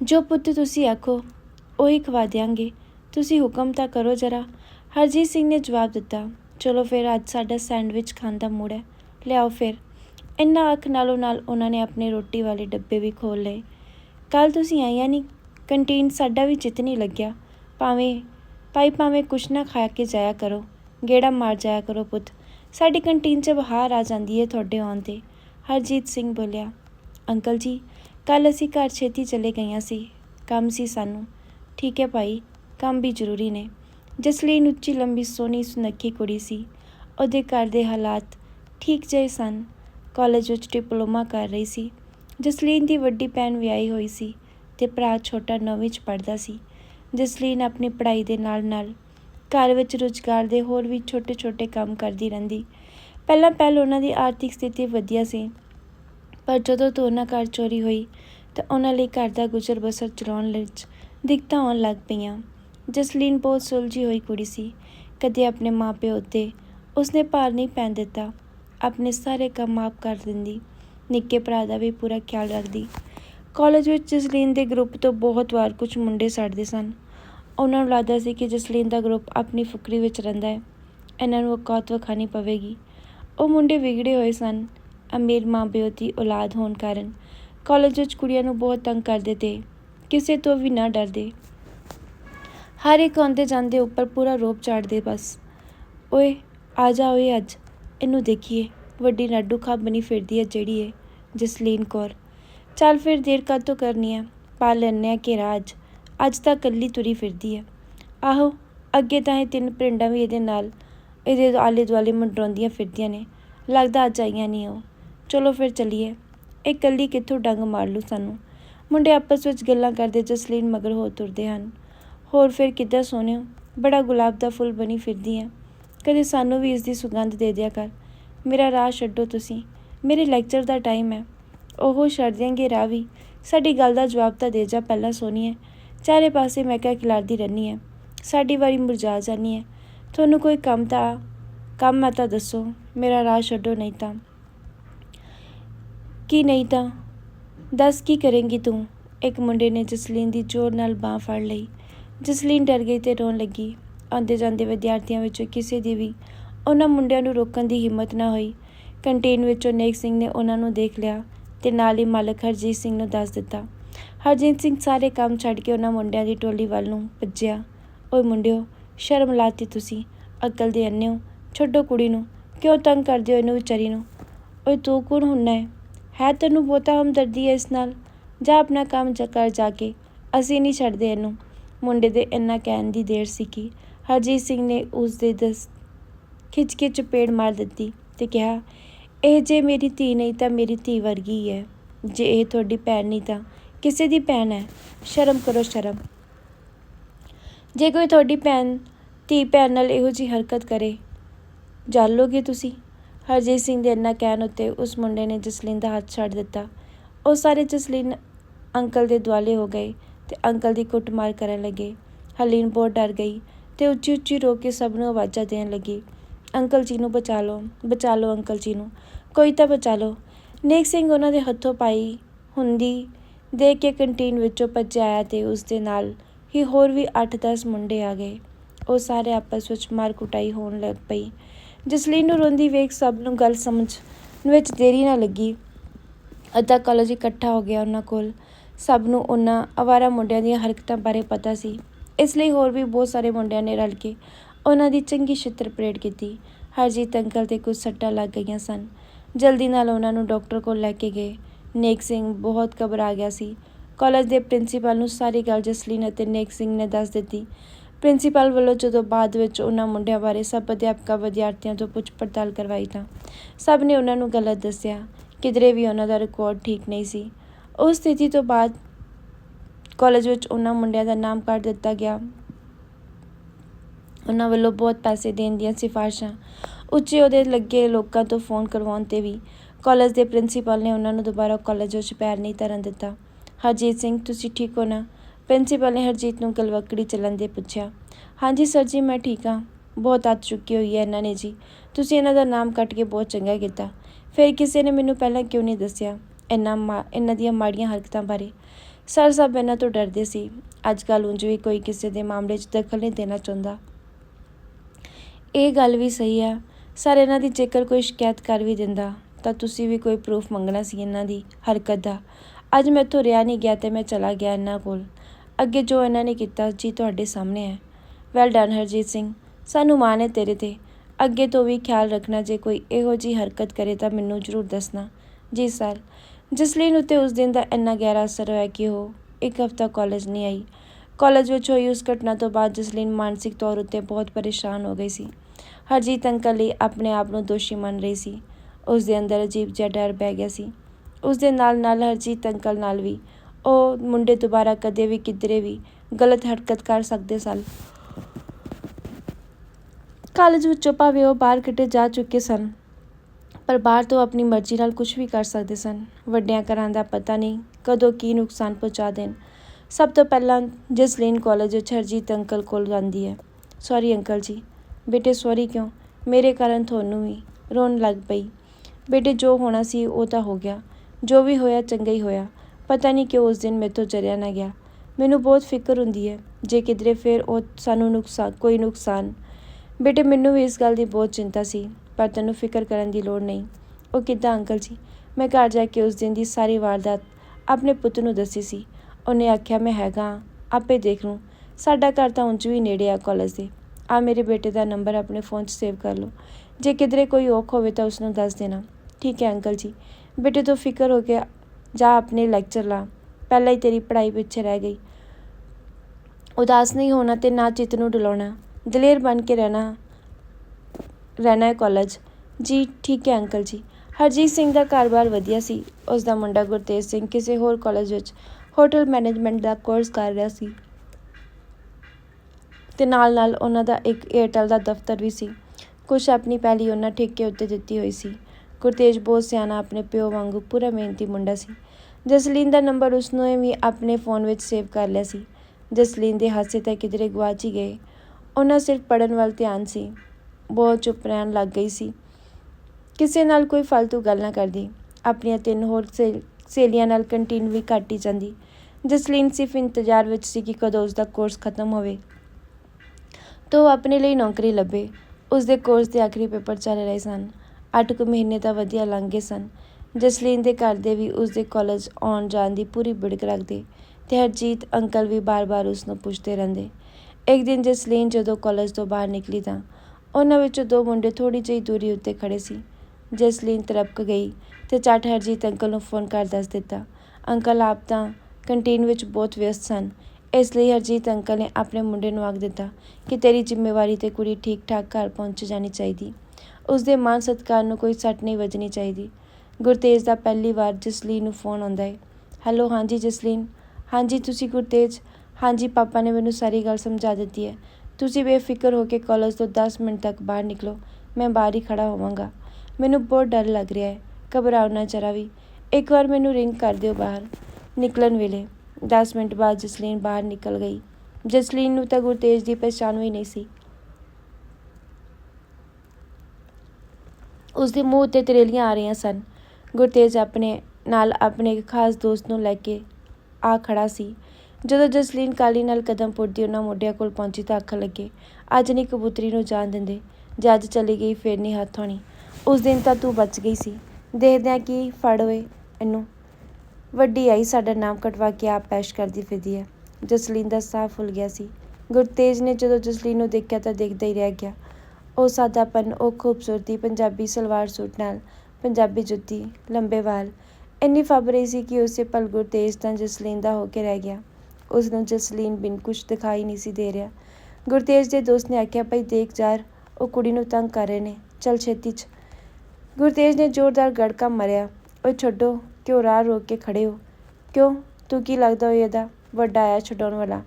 ਜੋ ਪੁੱਤ ਤੁਸੀਂ ਆਖੋ, ਉਹੀ ਖਵਾ ਦਿਆਂਗੇ। ਤੁਸੀਂ ਹੁਕਮ ਤਾਂ ਕਰੋ ਜਰਾ। ਹਰਜੀਤ ਸਿੰਘ ਨੇ ਜਵਾਬ ਦਿੱਤਾ, ਚਲੋ ਫਿਰ, ਅੱਜ ਸਾਡਾ ਸੈਂਡਵਿਚ ਖਾਣ ਦਾ ਮੂਡ ਹੈ। ਲਿਆਓ ਫਿਰ। ਇੰਨਾ ਅੱਖ ਨਾਲੋਂ ਨਾਲ ਉਹਨਾਂ ਨੇ ਆਪਣੇ ਰੋਟੀ ਵਾਲੇ ਡੱਬੇ ਵੀ ਖੋਲ ਲਏ। ਕੱਲ ਤੁਸੀਂ ਆਈਆਂ ਨਹੀਂ ਕੰਟੀਨ ਸਾਡਾ ਵੀ ਚਿੱਤ ਨਹੀਂ ਲੱਗਿਆ। ਭਾਵੇਂ, ਭਾਈ ਭਾਵੇਂ ਕੁਛ ਨਾ ਖਾ ਕੇ ਜਾਇਆ ਕਰੋ, ਗੇੜਾ ਮਾਰ ਜਾਇਆ ਕਰੋ ਪੁੱਤ। ਸਾਡੀ ਕੰਟੀਨ 'ਚ ਬਹਾਰ ਆ ਜਾਂਦੀ ਹੈ ਤੁਹਾਡੇ ਆਉਣ 'ਤੇ। ਹਰਜੀਤ ਸਿੰਘ ਬੋਲਿਆ, ਅੰਕਲ ਜੀ ਕੱਲ ਅਸੀਂ ਘਰ ਛੇਤੀ ਚਲੇ ਗਈਆਂ ਸੀ। ਕੰਮ ਸੀ ਸਾਨੂੰ। ਠੀਕ ਹੈ ਭਾਈ, ਕੰਮ ਵੀ ਜ਼ਰੂਰੀ ਨੇ। ਜਸਲੀਨ ਉੱਚੀ ਲੰਬੀ ਸੋਹਣੀ ਸੁਨੱਖੀ ਕੁੜੀ ਸੀ। ਉਹਦੇ ਘਰ ਦੇ ਹਾਲਾਤ ਠੀਕ ਜਿਹੇ ਸਨ। ਕਾਲਜ ਵਿੱਚ ਡਿਪਲੋਮਾ ਕਰ ਰਹੀ ਸੀ, ਜਸਲੀਨ ਦੀ ਵੱਡੀ ਭੈਣ ਵਿਆਹੀ ਹੋਈ ਸੀ ਤੇ ਭਰਾ ਛੋਟਾ ਨੌਵੀਂ 'ਚ ਪੜ੍ਹਦਾ ਸੀ। ਜਸਲੀਨ ਆਪਣੀ ਪੜ੍ਹਾਈ ਦੇ ਨਾਲ-ਨਾਲ ਘਰ ਵਿੱਚ ਰੁਜ਼ਗਾਰ ਦੇ ਹੋਰ ਵੀ ਛੋਟੇ-ਛੋਟੇ ਕੰਮ ਕਰਦੀ ਰਹਿੰਦੀ। ਪਹਿਲਾਂ ਪਹਿਲ ਉਹਨਾਂ ਦੀ ਆਰਥਿਕ ਸਥਿਤੀ ਵਧੀਆ ਸੀ, ਪਰ ਜਦੋਂ ਤੋਂ ਉਹਨਾਂ ਘਰ ਚੋਰੀ ਹੋਈ, ਤਾਂ ਉਹਨਾਂ ਲਈ ਘਰ ਦਾ ਗੁਜ਼ਰ ਬਸਰ ਚਲਾਉਣ ਵਿੱਚ ਦਿੱਕਤਾਂ ਆਉਣ ਲੱਗ ਪਈਆਂ। ਜਸਲੀਨ ਬਹੁਤ ਸੁਲਝੀ ਹੋਈ ਕੁੜੀ ਸੀ। ਕਦੇ ਆਪਣੇ ਮਾਪਿਓ ਉੱਤੇ ਉਸਨੇ ਭਾਰ ਨਹੀਂ ਪੈਣ ਦਿੱਤਾ। ਆਪਣੇ ਸਾਰੇ ਕੰਮ ਆਪ ਕਰ ਦਿੰਦੀ। ਨਿੱਕੇ ਭਰਾ ਦਾ ਵੀ ਪੂਰਾ ਖਿਆਲ ਰੱਖਦੀ। ਕਾਲਜ ਵਿੱਚ ਜਸਲੀਨ ਦੇ ਗਰੁੱਪ ਤੋਂ ਬਹੁਤ ਵਾਰ ਕੁਝ ਮੁੰਡੇ ਸੜਦੇ ਸਨ। ਉਹਨਾਂ ਨੂੰ ਲੱਗਦਾ ਸੀ ਕਿ ਜਸਲੀਨ ਦਾ ਗਰੁੱਪ ਆਪਣੀ ਫੁਕਰੀ ਵਿੱਚ ਰਹਿੰਦਾ ਹੈ। ਇਹਨਾਂ ਨੂੰ ਔਕਾਤ ਵਿਖਾਣੀ ਪਵੇਗੀ। ਉਹ ਮੁੰਡੇ ਵਿਗੜੇ ਹੋਏ ਸਨ। ਅਮੀਰ ਮਾਂ-ਪਿਓ ਦੀ ਔਲਾਦ ਹੋਣ ਕਾਰਨ ਕਾਲਜ ਵਿੱਚ ਕੁੜੀਆਂ ਨੂੰ ਬਹੁਤ ਤੰਗ ਕਰਦੇ ਤੇ ਕਿਸੇ ਤੋਂ ਵੀ ਨਾ ਡਰਦੇ। ਹਰ ਇੱਕ ਆਉਂਦੇ ਜਾਂਦੇ ਉੱਪਰ ਪੂਰਾ ਰੋਪ ਝਾੜਦੇ ਬਸ। ਓਏ, ਆ ਜਾ ਓਏ ਅੱਜ। ਇਹਨੂੰ ਦੇਖੀਏ, ਵੱਡੀ ਨਾਡੂ ਖਾ ਬਣੀ ਫਿਰਦੀ ਹੈ ਜਿਹੜੀ ਏ ਜਸਲੀਨ ਕੌਰ। ਚੱਲ ਫਿਰ ਦੇਰ ਕਦ ਤੋਂ ਕਰਨੀ ਆ ਪਾ ਲੈਨੇ ਆ ਕਿ ਰਾਜ। ਅੱਜ ਤਾਂ ਕੱਲੀ ਤੁਰੀ ਫਿਰਦੀ ਹੈ। ਆਹੋ, ਅੱਗੇ ਤਾਂ ਇਹ ਤਿੰਨ ਪਿੰਡਾਂ ਵੀ ਇਹਦੇ ਨਾਲ, ਇਹਦੇ ਆਲੇ ਦੁਆਲੇ ਮੰਡਰਾਉਂਦੀਆਂ ਫਿਰਦੀਆਂ ਨੇ। ਲੱਗਦਾ ਅੱਜ ਆਈਆਂ ਨਹੀਂ ਉਹ। ਚਲੋ ਫਿਰ ਚਲੀਏ। ਇਹ ਕੱਲੀ ਕਿੱਥੋਂ ਡੰਗ ਮਾਰ ਲੂ ਸਾਨੂੰ? ਮੁੰਡੇ ਆਪਸ ਵਿੱਚ ਗੱਲਾਂ ਕਰਦੇ ਜਸਲੀਨ ਮਗਰ ਹੋ ਤੁਰਦੇ ਹਨ। ਹੋਰ ਫਿਰ ਕਿੱਦਾਂ ਸੋਹਣਿਓ? ਬੜਾ ਗੁਲਾਬ ਦਾ ਫੁੱਲ ਬਣੀ ਫਿਰਦੀ ਹੈ। ਕਦੇ ਸਾਨੂੰ ਵੀ ਇਸ ਦੀ ਸੁਗੰਧ ਦੇ ਦਿਆ ਕਰ। ਮੇਰਾ ਰਾਹ ਛੱਡੋ ਤੁਸੀਂ। ਮੇਰੇ ਲੈਕਚਰ ਦਾ ਟਾਈਮ ਹੈ। ਉਹ ਛੱਡ ਦਿਆਂਗੇ ਰਾਹ ਵੀ। ਸਾਡੀ ਗੱਲ ਦਾ ਜਵਾਬ ਤਾਂ ਦੇ ਜਾ, ਪਹਿਲਾਂ ਸੋਹਣੀਏ ਚਾਰੇ ਪਾਸੇ ਮੈਂ ਕਿਹਾ ਖਿਲਾਰਦੀ ਰਹਿੰਦੀ ਹੈ। ਸਾਡੀ ਵਾਰੀ ਮੁਰਝਾ ਜਾਨੀ ਹੈ। ਤੁਹਾਨੂੰ ਕੋਈ ਕੰਮ ਤਾਂ, ਕੰਮ ਹੈ ਤਾਂ ਦੱਸੋ। ਮੇਰਾ ਰਾਹ ਛੱਡੋ ਨਹੀਂ ਤਾਂ। ਕੀ ਨਹੀਂ ਤਾਂ? ਦੱਸ ਕੀ ਕਰੇਂਗੀ ਤੂੰ? ਇੱਕ ਮੁੰਡੇ ਨੇ ਜਸਲੀਨ ਦੀ ਜ਼ੋਰ ਨਾਲ ਬਾਹ ਫੜ ਲਈ। ਜਸਲੀਨ ਡਰ ਗਈ ਤੇ ਰੋਣ ਲੱਗੀ। ਆਉਂਦੇ ਜਾਂਦੇ ਵਿਦਿਆਰਥੀਆਂ ਵਿੱਚੋਂ ਕਿਸੇ ਦੀ ਵੀ ਉਹਨਾਂ ਮੁੰਡਿਆਂ ਨੂੰ ਰੋਕਣ ਦੀ ਹਿੰਮਤ ਨਾ ਹੋਈ। ਕੰਟੀਨ ਵਿੱਚੋਂ ਨੇਕ ਸਿੰਘ ਨੇ ਉਹਨਾਂ ਨੂੰ ਦੇਖ ਲਿਆ ਤੇ ਨਾਲ ਹੀ ਮਾਲਕ ਹਰਜੀਤ ਸਿੰਘ ਨੂੰ ਦੱਸ ਦਿੱਤਾ। ਹਰਜੀਤ ਸਿੰਘ ਸਾਰੇ ਕੰਮ ਛੱਡ ਕੇ ਉਹਨਾਂ ਮੁੰਡਿਆਂ ਦੀ ਟੋਲੀ ਵੱਲ ਨੂੰ ਭੱਜਿਆ। ਓਏ ਮੁੰਡਿਓ, ਸ਼ਰਮ ਲਾਤੀ ਤੁਸੀਂ, ਅਕਲ ਦੇ ਅੰਨਿਓ। ਛੱਡੋ ਕੁੜੀ ਨੂੰ, ਕਿਉਂ ਤੰਗ ਕਰਦੇ ਹੋ ਇਹਨੂੰ ਵਿਚਾਰੀ ਨੂੰ? ਓਏ ਤੂੰ ਕੌਣ ਹੁੰਨਾ ਹੈ? ਹੈ ਤੈਨੂੰ ਬਹੁਤਾ ਹਮਦਰਦੀ ਹੈ ਇਸ ਨਾਲ? ਜਾ ਆਪਣਾ ਕੰਮ ਜਾ ਕਰ ਜਾ ਕੇ, ਅਸੀਂ ਨਹੀਂ ਛੱਡਦੇ ਇਹਨੂੰ। ਮੁੰਡੇ ਦੇ ਇੰਨਾ ਕਹਿਣ ਦੀ ਦੇਰ ਸੀ ਕਿ ਹਰਜੀਤ ਸਿੰਘ ਨੇ ਉਸ ਦੇ ਦਸ ਖਿੱਚ ਕੇ ਚਪੇੜ ਮਾਰ ਦਿੱਤੀ ਤੇ ਕਿਹਾ, ਇਹ ਜੇ ਮੇਰੀ ਧੀ ਨਹੀਂ ਤਾਂ ਮੇਰੀ ਧੀ ਵਰਗੀ ਹੈ। ਜੇ ਇਹ ਤੁਹਾਡੀ ਭੈਣ ਨਹੀਂ ਤਾਂ ਕਿਸੇ ਦੀ ਭੈਣ ਹੈ। ਸ਼ਰਮ ਕਰੋ, ਸ਼ਰਮ। ਜੇ ਕੋਈ ਤੁਹਾਡੀ ਭੈਣ, ਧੀ ਭੈਣ ਨਾਲ ਇਹੋ ਜੀ ਹਰਕਤ ਕਰੇ ਜਾਲੋਗੇ ਤੁਸੀਂ? ਹਰਜੀਤ ਸਿੰਘ ਦੇ ਇੰਨਾ ਕਹਿਣ ਉੱਤੇ ਉਸ ਮੁੰਡੇ ਨੇ ਜਸਲੀਨ ਦਾ ਹੱਥ ਛੱਡ ਦਿੱਤਾ। ਉਹ ਸਾਰੇ ਜਸਲੀਨ ਅੰਕਲ ਦੇ ਦੁਆਲੇ ਹੋ ਗਏ ਤੇ ਅੰਕਲ ਦੀ ਕੁੱਟਮਾਰ ਕਰਨ ਲੱਗੇ। ਹਲੀਨ ਬਹੁਤ ਡਰ ਗਈ। ਤੇ ਉੱਚੀ ਉੱਚੀ ਰੋ ਕੇ ਸਭ ਨੂੰ ਆਵਾਜ਼ਾਂ ਦੇਣ ਲੱਗੀ। ਅੰਕਲ ਜੀ ਨੂੰ ਬਚਾ ਲਓ ਬਚਾ ਲਓ ਅੰਕਲ ਜੀ ਨੂੰ। ਕੋਈ ਤਾਂ ਬਚਾ ਲਓ। ਨੇਕ ਸਿੰਘ ਉਹਨਾਂ ਦੇ ਹੱਥੋਂ ਪਾਈ ਹੁੰਦੀ ਦੇਖ ਕੇ ਕੰਟੀਨ ਵਿੱਚੋਂ ਭੱਜਿਆ ਆਇਆ ਤੇ ਉਸ ਦੇ ਨਾਲ ਹੀ ਹੋਰ ਵੀ 8-10 ਮੁੰਡੇ ਆ ਗਏ। ਉਹ ਸਾਰੇ ਆਪਸ ਵਿੱਚ ਮਾਰ ਕੁਟਾਈ ਹੋਣ ਲੱਗ ਪਈ। ਜਸਲੀਨ ਨੂੰ ਰੋਂਦੀ ਵੇਖ ਸਭ ਨੂੰ ਗੱਲ ਸਮਝ ਵਿੱਚ ਦੇਰੀ ਨਾ ਲੱਗੀ। ਅੱਧਾ ਕਾਲਜ ਇਕੱਠਾ ਹੋ ਗਿਆ ਉਹਨਾਂ ਕੋਲ। ਸਭ ਨੂੰ ਉਹਨਾਂ ਅਵਾਰਾ ਮੁੰਡਿਆਂ ਦੀਆਂ ਹਰਕਤਾਂ ਬਾਰੇ ਪਤਾ ਸੀ। ਇਸ ਲਈ ਹੋਰ ਵੀ ਬਹੁਤ ਸਾਰੇ ਮੁੰਡਿਆਂ ਨੇ ਰਲ ਕੇ ਉਹਨਾਂ ਦੀ ਚੰਗੀ ਛਿੱਤਰ ਪਰੇਡ ਕੀਤੀ। ਹਰਜੀਤ ਅੰਕਲ ਤੇ ਕੁਝ ਸੱਟਾਂ ਲੱਗ ਗਈਆਂ ਸਨ। ਜਲਦੀ ਨਾਲ ਉਹਨਾਂ ਨੂੰ ਡਾਕਟਰ ਕੋਲ ਲੈ ਕੇ ਗਏ। ਨੇਕ ਸਿੰਘ ਬਹੁਤ ਘਬਰਾ ਗਿਆ ਸੀ। ਕਾਲਜ ਦੇ ਪ੍ਰਿੰਸੀਪਲ ਨੂੰ ਸਾਰੀ ਗੱਲ ਜਸਲੀਨ ਅਤੇ ਨੇਕ ਸਿੰਘ ਨੇ ਦੱਸ ਦਿੱਤੀ। ਪ੍ਰਿੰਸੀਪਲ ਵੱਲੋਂ ਜਦੋਂ ਬਾਅਦ ਵਿੱਚ ਉਹਨਾਂ ਮੁੰਡਿਆਂ ਬਾਰੇ ਸਭ ਅਧਿਆਪਕਾਂ, ਵਿਦਿਆਰਥੀਆਂ ਤੋਂ ਪੁੱਛ ਪੜਤਾਲ ਕਰਵਾਈ ਤਾਂ ਸਭ ਨੇ ਉਹਨਾਂ ਨੂੰ ਗਲਤ ਦੱਸਿਆ। ਕਿਧਰੇ ਵੀ ਉਹਨਾਂ ਦਾ ਰਿਕਾਰਡ ਠੀਕ ਨਹੀਂ ਸੀ। ਉਸ ਸਥਿਤੀ ਤੋਂ ਬਾਅਦ ਕਾਲਜ ਵਿੱਚ ਉਹਨਾਂ ਮੁੰਡਿਆਂ ਦਾ ਨਾਮ ਕੱਢ ਦਿੱਤਾ ਗਿਆ। ਉਹਨਾਂ ਵੱਲੋਂ ਬਹੁਤ ਪੈਸੇ ਦੇਣ ਦੀਆਂ ਸਿਫਾਰਸ਼ਾਂ, ਉੱਚੇ ਉਹਦੇ ਲੱਗੇ ਲੋਕਾਂ ਤੋਂ ਫੋਨ ਕਰਵਾਉਣ ਤੇ ਵੀ ਕਾਲਜ ਦੇ ਪ੍ਰਿੰਸੀਪਲ ਨੇ ਉਹਨਾਂ ਨੂੰ ਦੁਬਾਰਾ ਕਾਲਜ ਵਿੱਚ ਪੈਰ ਨਹੀਂ ਧਰਨ ਦਿੱਤਾ। ਹਰਜੀਤ ਸਿੰਘ, ਤੁਸੀਂ ਠੀਕ ਹੋ ਨਾ? ਪ੍ਰਿੰਸੀਪਲ ਨੇ ਹਰਜੀਤ ਨੂੰ ਗਲਵੱਕੜੀ ਚੱਲਣ ਦੇ ਪੁੱਛਿਆ। ਹਾਂਜੀ ਸਰ ਜੀ, ਮੈਂ ਠੀਕ ਹਾਂ। ਬਹੁਤ ਅੱਤ ਚੁੱਕੀ ਹੋਈ ਹੈ ਇਹਨਾਂ ਨੇ ਜੀ। ਤੁਸੀਂ ਇਹਨਾਂ ਦਾ ਨਾਮ ਕੱਟ ਕੇ ਬਹੁਤ ਚੰਗਾ ਕੀਤਾ। ਫਿਰ ਕਿਸੇ ਨੇ ਮੈਨੂੰ ਪਹਿਲਾਂ ਕਿਉਂ ਨਹੀਂ ਦੱਸਿਆ? ਇਹਨਾਂ ਮਾ ਇਹਨਾਂ ਦੀਆਂ ਮਾੜੀਆਂ ਹਰਕਤਾਂ ਬਾਰੇ। ਸਰ ਸਭ ਇਹਨਾਂ ਤੋਂ ਡਰਦੇ ਸੀ। ਅੱਜ ਕੱਲ੍ਹ ਉਂਝ ਵੀ ਕੋਈ ਕਿਸੇ ਦੇ ਮਾਮਲੇ 'ਚ ਦਖਲ ਨਹੀਂ ਦੇਣਾ ਚਾਹੁੰਦਾ। ਇਹ ਗੱਲ ਵੀ ਸਹੀ ਹੈ ਸਰ, ਇਹਨਾਂ ਦੀ ਜੇਕਰ ਕੋਈ ਸ਼ਿਕਾਇਤ ਕਰ ਵੀ ਦਿੰਦਾ, ਤਾਂ ਤੁਸੀਂ ਵੀ ਕੋਈ ਪ੍ਰੂਫ ਮੰਗਣਾ ਸੀ ਇਹਨਾਂ ਦੀ ਹਰਕਤ ਦਾ। ਅੱਜ ਮੈਂ ਮੈਥੋਂ ਰਿਹਾ ਨਹੀਂ ਗਿਆ ਤੇ ਮੈਂ ਚਲਾ ਗਿਆ ਇਹਨਾਂ ਕੋਲ। ਅੱਗੇ ਜੋ ਇਹਨਾਂ ਨੇ ਕੀਤਾ ਜੀ ਤੁਹਾਡੇ ਸਾਹਮਣੇ ਹੈ। Well done Harjit Singh. ਸਾਨੂੰ ਮਾਣ ਹੈ ਤੇਰੇ ਤੇ। ਅੱਗੇ ਤੋਂ ਵੀ ਖਿਆਲ ਰੱਖਣਾ ਜੇ ਕੋਈ ਇਹੋ ਜੀ ਹਰਕਤ ਕਰੇ ਤਾਂ ਮੈਨੂੰ ਜ਼ਰੂਰ ਦੱਸਣਾ। ਜੀ ਸਰ। ਜਸਲੀਨ ਉੱਤੇ ਉਸ ਦਿਨ ਦਾ ਇੰਨਾ ਗਹਿਰਾ ਅਸਰ ਹੋਇਆ ਕਿ ਉਹ ਇੱਕ ਹਫ਼ਤਾ ਕਾਲਜ ਨਹੀਂ ਆਈ। ਕਾਲਜ ਵਿੱਚ ਹੋਈ ਉਸ ਘਟਨਾ ਤੋਂ ਬਾਅਦ ਜਸਲੀਨ ਮਾਨਸਿਕ ਤੌਰ ਉੱਤੇ ਬਹੁਤ ਪਰੇਸ਼ਾਨ ਹੋ ਗਈ ਸੀ। ਹਰਜੀਤ ਅੰਕਲ ਲਈ ਆਪਣੇ ਆਪ ਨੂੰ ਦੋਸ਼ੀ ਮੰਨ ਰਹੀ ਸੀ। ਉਸ ਦੇ ਅੰਦਰ ਅਜੀਬ ਜਿਹਾ ਡਰ ਬਹਿ ਗਿਆ ਸੀ। ਉਸ ਦੇ ਨਾਲ ਨਾਲ ਹਰਜੀਤ ਅੰਕਲ ਨਾਲ ਵੀ। ਉਹ ਮੁੰਡੇ ਦੁਬਾਰਾ ਕਦੇ ਵੀ ਕਿਧਰੇ ਵੀ ਗਲਤ ਹਰਕਤ ਕਰ ਸਕਦੇ ਸਨ। ਕਾਲਜ ਵਿੱਚੋਂ ਭਾਵੇਂ ਉਹ ਬਾਹਰ ਕੱਢੇ ਜਾ ਚੁੱਕੇ ਸਨ ਪਰ ਬਾਹਰ ਤੋਂ ਆਪਣੀ ਮਰਜ਼ੀ ਨਾਲ ਕੁਝ ਵੀ ਕਰ ਸਕਦੇ ਸਨ। ਵੱਡਿਆਂ ਘਰਾਂ ਦਾ ਪਤਾ ਨਹੀਂ ਕਦੋਂ ਕੀ ਨੁਕਸਾਨ ਪਹੁੰਚਾ ਦੇਣ। ਸਭ ਤੋਂ ਪਹਿਲਾਂ ਜਸਲੀਨ ਕਾਲਜ ਵਿੱਚ ਹਰਜੀਤ ਅੰਕਲ ਕੋਲ ਜਾਂਦੀ ਹੈ। ਸੌਰੀ ਅੰਕਲ ਜੀ। ਬੇਟੇ ਸੌਰੀ ਕਿਉਂ? ਮੇਰੇ ਕਾਰਨ ਤੁਹਾਨੂੰ ਵੀ ਰੋਣ ਲੱਗ ਪਈ। ਬੇਟੇ ਜੋ ਹੋਣਾ ਸੀ ਉਹ ਤਾਂ ਹੋ ਗਿਆ। ਜੋ ਵੀ ਹੋਇਆ ਚੰਗਾ ਹੀ ਹੋਇਆ। ਪਤਾ ਨਹੀਂ ਕਿਉਂ ਉਸ ਦਿਨ ਮੇਰੇ ਤੋਂ ਚਰਿਆ ਨਾ ਗਿਆ। ਮੈਨੂੰ ਬਹੁਤ ਫਿਕਰ ਹੁੰਦੀ ਹੈ। ਜੇ ਕਿਧਰੇ ਫਿਰ ਉਹ ਸਾਨੂੰ ਨੁਕਸਾਨ ਕੋਈ ਨੁਕਸਾਨ। ਬੇਟੇ ਮੈਨੂੰ ਵੀ ਇਸ ਗੱਲ ਦੀ ਬਹੁਤ ਚਿੰਤਾ ਸੀ। ਪਰ ਤੈਨੂੰ ਫਿਕਰ ਕਰਨ ਦੀ ਲੋੜ ਨਹੀਂ। ਉਹ ਕਿੱਦਾਂ, ਅੰਕਲ ਜੀ? ਮੈਂ ਘਰ ਜਾ ਕੇ ਉਸ ਦਿਨ ਦੀ ਸਾਰੀ ਵਾਰਦਾਤ ਆਪਣੇ ਪੁੱਤ ਨੂੰ ਦੱਸੀ ਸੀ। ਉਹਨੇ ਆਖਿਆ, ਮੈਂ ਹੈਗਾ ਆਪੇ ਦੇਖ ਲੂੰ। ਸਾਡਾ ਘਰ ਤਾਂ ਉਂਝ ਵੀ ਨੇੜੇ ਆ ਕਾਲਜ ਦੇ। ਆ ਮੇਰੇ ਬੇਟੇ ਦਾ ਨੰਬਰ ਆਪਣੇ ਫੋਨ 'ਚ ਸੇਵ ਕਰ ਲਓ। ਜੇ ਕਿਧਰੇ ਕੋਈ ਔਖ ਹੋਵੇ ਤਾਂ ਉਸ ਨੂੰ ਦੱਸ ਦੇਣਾ। ਠੀਕ ਹੈ, ਅੰਕਲ ਜੀ। ਬੇਟੇ ਤੋਂ ਫਿਕਰ ਹੋ ਕੇ ਜਾ ਆਪਣੇ ਲੈਕਚਰ ਲਾ। ਪਹਿਲਾਂ ਹੀ ਤੇਰੀ ਪੜ੍ਹਾਈ ਪਿੱਛੇ ਰਹਿ ਗਈ। ਉਦਾਸ ਨਹੀਂ ਹੋਣਾ ਤੇ ਨਾ ਚਿੱਤ ਨੂੰ ਡੁਲਾਉਣਾ। ਦਲੇਰ ਬਣ ਕੇ ਰਹਿਣਾ ਰਹਿਣਾ ਹੈ ਕਾਲਜ ਜੀ, ਠੀਕ ਹੈ ਅੰਕਲ ਜੀ। ਹਰਜੀਤ ਸਿੰਘ ਦਾ ਕਾਰੋਬਾਰ ਵਧੀਆ ਸੀ। ਉਸ ਦਾ ਮੁੰਡਾ ਗੁਰਤੇਜ ਸਿੰਘ ਕਿਸੇ ਹੋਰ ਕਾਲਜ ਵਿੱਚ ਹੋਟਲ ਮੈਨੇਜਮੈਂਟ ਦਾ ਕੋਰਸ ਕਰ ਰਿਹਾ ਸੀ। ਤੇ ਨਾਲ ਨਾਲ ਉਹਨਾਂ ਦਾ ਇੱਕ ਏਅਰਟੈਲ ਦਾ ਦਫ਼ਤਰ ਵੀ ਸੀ। ਕੁਛ ਆਪਣੀ ਪਹਿਲੀ ਉਹਨਾਂ ਠੇਕੇ ਉੱਤੇ ਦਿੱਤੀ ਹੋਈ ਸੀ। ਗੁਰਤੇਜ ਬਹੁਤ ਸਿਆਣਾ ਆਪਣੇ ਪਿਓ ਵਾਂਗੂ ਪੂਰਾ ਮਿਹਨਤੀ ਮੁੰਡਾ ਸੀ। ਜਸਲੀਨ ਦਾ ਨੰਬਰ ਉਸਨੇ ਵੀ ਆਪਣੇ ਫੋਨ ਵਿੱਚ ਸੇਵ ਕਰ ਲਿਆ ਸੀ। ਜਸਲੀਨ ਦੇ ਹਾਸੇ ਤਾਂ ਕਿਧਰੇ ਗਵਾਚ ਹੀ ਗਏ। ਉਹਨਾਂ ਸਿਰਫ ਪੜਨ ਵੱਲ ਧਿਆਨ ਸੀ। ਬਹੁਤ ਚੁੱਪ ਰਹਿਣ ਲੱਗ ਗਈ ਸੀ। ਕਿਸੇ ਨਾਲ ਕੋਈ ਫालतू ਗੱਲ ਨਾ ਕਰਦੀ। ਆਪਣੀਆਂ ਤਿੰਨ ਹੋਰ ਸਹੇ- ਸਹੇਲੀਆਂ ਨਾਲ ਕੰਟੀਨ ਵੀ ਘੱਟ ਹੀ ਜਾਂਦੀ। ਜਸਲੀਨ ਸਿਰਫ ਇੰਤਜ਼ਾਰ ਵਿੱਚ ਸੀ ਕਿ ਕਦੋਂ ਉਸ ਦਾ ਕੋਰਸ ਖਤਮ ਹੋਵੇ। ਤਾਂ ਉਹ ਆਪਣੇ ਲਈ ਨੌਕਰੀ ਲੱਭੇ। ਉਸ ਦੇ ਕੋਰਸ ਦੇ ਆਖਰੀ ਪੇਪਰ ਚੱਲ ਰਹੇ ਸਨ। ਅੱਠ ਕੁ ਮਹੀਨੇ ਤਾਂ ਵਧੀਆ ਲੰਘ ਗਏ ਸਨ। ਜਸਲੀਨ ਦੇ ਘਰ ਦੇ ਵੀ ਉਸ ਦੇ ਕਾਲਜ ਆਉਣ ਜਾਣ ਦੀ ਪੂਰੀ ਬਿੜਕ ਰੱਖਦੇ ਤੇ ਹਰਜੀਤ ਅੰਕਲ ਵੀ ਬਾਰ-ਬਾਰ ਉਸ ਨੂੰ ਪੁੱਛਦੇ ਰਹਿੰਦੇ। ਇੱਕ ਦਿਨ ਜਸਲੀਨ ਜਦੋਂ ਕਾਲਜ ਤੋਂ ਬਾਹਰ ਨਿਕਲੀ ਤਾਂ ਉਹਨਾਂ ਵਿੱਚੋਂ ਦੋ ਮੁੰਡੇ ਥੋੜ੍ਹੀ ਜਿਹੀ ਦੂਰੀ ਉੱਤੇ ਖੜ੍ਹੇ ਸੀ। ਜਸਲੀਨ ਤਰਪਕ ਗਈ ਤੇ ਝੱਟ ਹਰਜੀਤ ਅੰਕਲ ਨੂੰ ਫੋਨ ਕਰ ਦੱਸ ਦਿੱਤਾ। ਅੰਕਲ, ਆਪ ਤਾਂ ਕੰਟੀਨ ਵਿੱਚ ਬਹੁਤ ਵਿਅਸਤ ਸਨ। ਇਸ ਲਈ ਹਰਜੀਤ ਅੰਕਲ ਨੇ ਆਪਣੇ ਮੁੰਡੇ ਨੂੰ ਆਖ ਦਿੱਤਾ ਕਿ ਤੇਰੀ ਜ਼ਿੰਮੇਵਾਰੀ ਤੇ ਕੁੜੀ ਠੀਕ ਠਾਕ ਘਰ ਪਹੁੰਚ ਜਾਣੀ ਚਾਹੀਦੀ। ਉਸ ਦੇ ਮਾਨ ਸਤਿਕਾਰ ਨੂੰ ਕੋਈ ਸੱਟ ਨਹੀਂ ਵੱਜਣੀ ਚਾਹੀਦੀ। ਗੁਰਤੇਜ ਦਾ ਪਹਿਲੀ ਵਾਰ ਜਸਲੀਨ ਨੂੰ ਫੋਨ ਆਉਂਦਾ ਹੈ। ਹੈਲੋ ਹਾਂਜੀ ਜਸਲੀਨ। ਹਾਂਜੀ, ਤੁਸੀਂ ਗੁਰਤੇਜ? ਹਾਂਜੀ, ਪਾਪਾ ਨੇ ਮੈਨੂੰ ਸਾਰੀ ਗੱਲ ਸਮਝਾ ਦਿੱਤੀ ਹੈ। ਤੁਸੀਂ ਬੇਫਿਕਰ ਹੋ ਕੇ ਕਾਲਜ ਤੋਂ 10 ਮਿੰਟ ਤੱਕ ਬਾਹਰ ਨਿਕਲੋ, ਮੈਂ ਬਾਹਰ ਹੀ ਖੜਾ ਹੋਵਾਂਗਾ। ਮੈਨੂੰ ਬਹੁਤ ਡਰ ਲੱਗ ਰਿਹਾ ਹੈ, ਘਬਰਾਓ ਨਾ ਜਰਾ ਵੀ। ਇੱਕ ਵਾਰ ਮੈਨੂੰ ਰਿੰਗ ਕਰ ਦਿਓ ਬਾਹਰ। ਨਿਕਲਣ ਵੇਲੇ 10 ਮਿੰਟ ਬਾਅਦ ਜਸਲੀਨ ਬਾਹਰ ਨਿਕਲ ਗਈ। ਜਸਲੀਨ ਨੂੰ ਤਾਂ ਗੁਰਤੇਜ ਦੀ ਪਛਾਣ ਵੀ ਨਹੀਂ ਸੀ। ਉਸ ਦੇ ਮੂੰਹ ਉੱਤੇ ਤਰੇਲੀਆਂ ਆ ਰਹੀਆਂ ਸਨ। ਗੁਰਤੇਜ ਆਪਣੇ ਨਾਲ ਆਪਣੇ ਇੱਕ ਖਾਸ ਦੋਸਤ ਨੂੰ ਲੈ ਕੇ ਆ ਖੜਾ ਸੀ। ਜਦੋਂ ਜਸਲੀਨ ਕਾਲੀ ਨਾਲ ਕਦਮ ਪੁੱਟਦੀ ਉਹਨਾਂ ਮੋਢਿਆਂ ਕੋਲ ਪਹੁੰਚੀ ਤਾਂ ਆਖਣ ਲੱਗੇ। ਅੱਜ ਨਹੀਂ ਕਬੂਤਰੀ ਨੂੰ ਜਾਣ ਦਿੰਦੇ। ਜੇ ਅੱਜ ਚਲੀ ਗਈ, ਫੇਰ ਨਹੀਂ ਹੱਥ ਹੋਣੀ ਉਸ ਦਿਨ ਤਾਂ ਤੂੰ ਬਚ ਗਈ ਸੀ। ਦੇਖਦੇ ਆ ਕੀ ਫੜ ਓਏ ਇਹਨੂੰ। ਵੱਡੀ ਆਈ ਸਾਡਾ ਨਾਮ ਕਟਵਾ ਕੇ ਆਪ ਪੈਸ਼ ਕਰਦੀ ਫਿਰਦੀ ਹੈ। ਜਸਲੀਨ ਦਾ ਸਾਹ ਫੁੱਲ ਗਿਆ ਸੀ। ਗੁਰਤੇਜ ਨੇ ਜਦੋਂ ਜਸਲੀਨ ਨੂੰ ਦੇਖਿਆ ਤਾਂ ਦੇਖਦਾ ਹੀ ਰਹਿ ਗਿਆ। ਉਹ ਸਾਦਾਪਨ, ਉਹ ਖੂਬਸੂਰਤੀ, ਪੰਜਾਬੀ ਸਲਵਾਰ ਸੂਟ ਨਾਲ ਪੰਜਾਬੀ ਜੁੱਤੀ, ਲੰਬੇ ਵਾਲ। ਇੰਨੀ ਫੱਬ ਰਹੀ ਸੀ ਕਿ ਉਸੇ ਪਲ ਗੁਰਤੇਜ ਤਾਂ ਜਸਲੀਨ ਦਾ ਹੋ ਕੇ ਰਹਿ ਗਿਆ। ਉਸ ਨੂੰ ਜਸਲੀਨ ਬਿਨ ਕੁਛ ਦਿਖਾਈ ਨਹੀਂ ਸੀ ਦੇ ਰਿਹਾ। ਗੁਰਤੇਜ ਦੇ ਦੋਸਤ ਨੇ ਆਖਿਆ, ਭਾਈ ਦੇਖ ਯਾਰ, ਉਹ ਕੁੜੀ ਨੂੰ ਤੰਗ ਕਰ ਰਹੇ ਨੇ। ਚਲ ਛੇਤੀ ਚ। ਗੁਰਤੇਜ ਨੇ ਜ਼ੋਰਦਾਰ ਗੜਕਾ ਮਾਰਿਆ। ਓਏ ਛੱਡੋ, ਕਿਉਂ ਰਾਹ ਰੋਕ ਕੇ ਖੜੇ ਹੋ? ਕਿਉਂ? ਤੂੰ ਕੀ ਲੱਗਦਾ ਓਏ ਇਹਦਾ ਵੱਡਾ ਆਇਆ ਛਡਾਉਣ ਵਾਲਾ?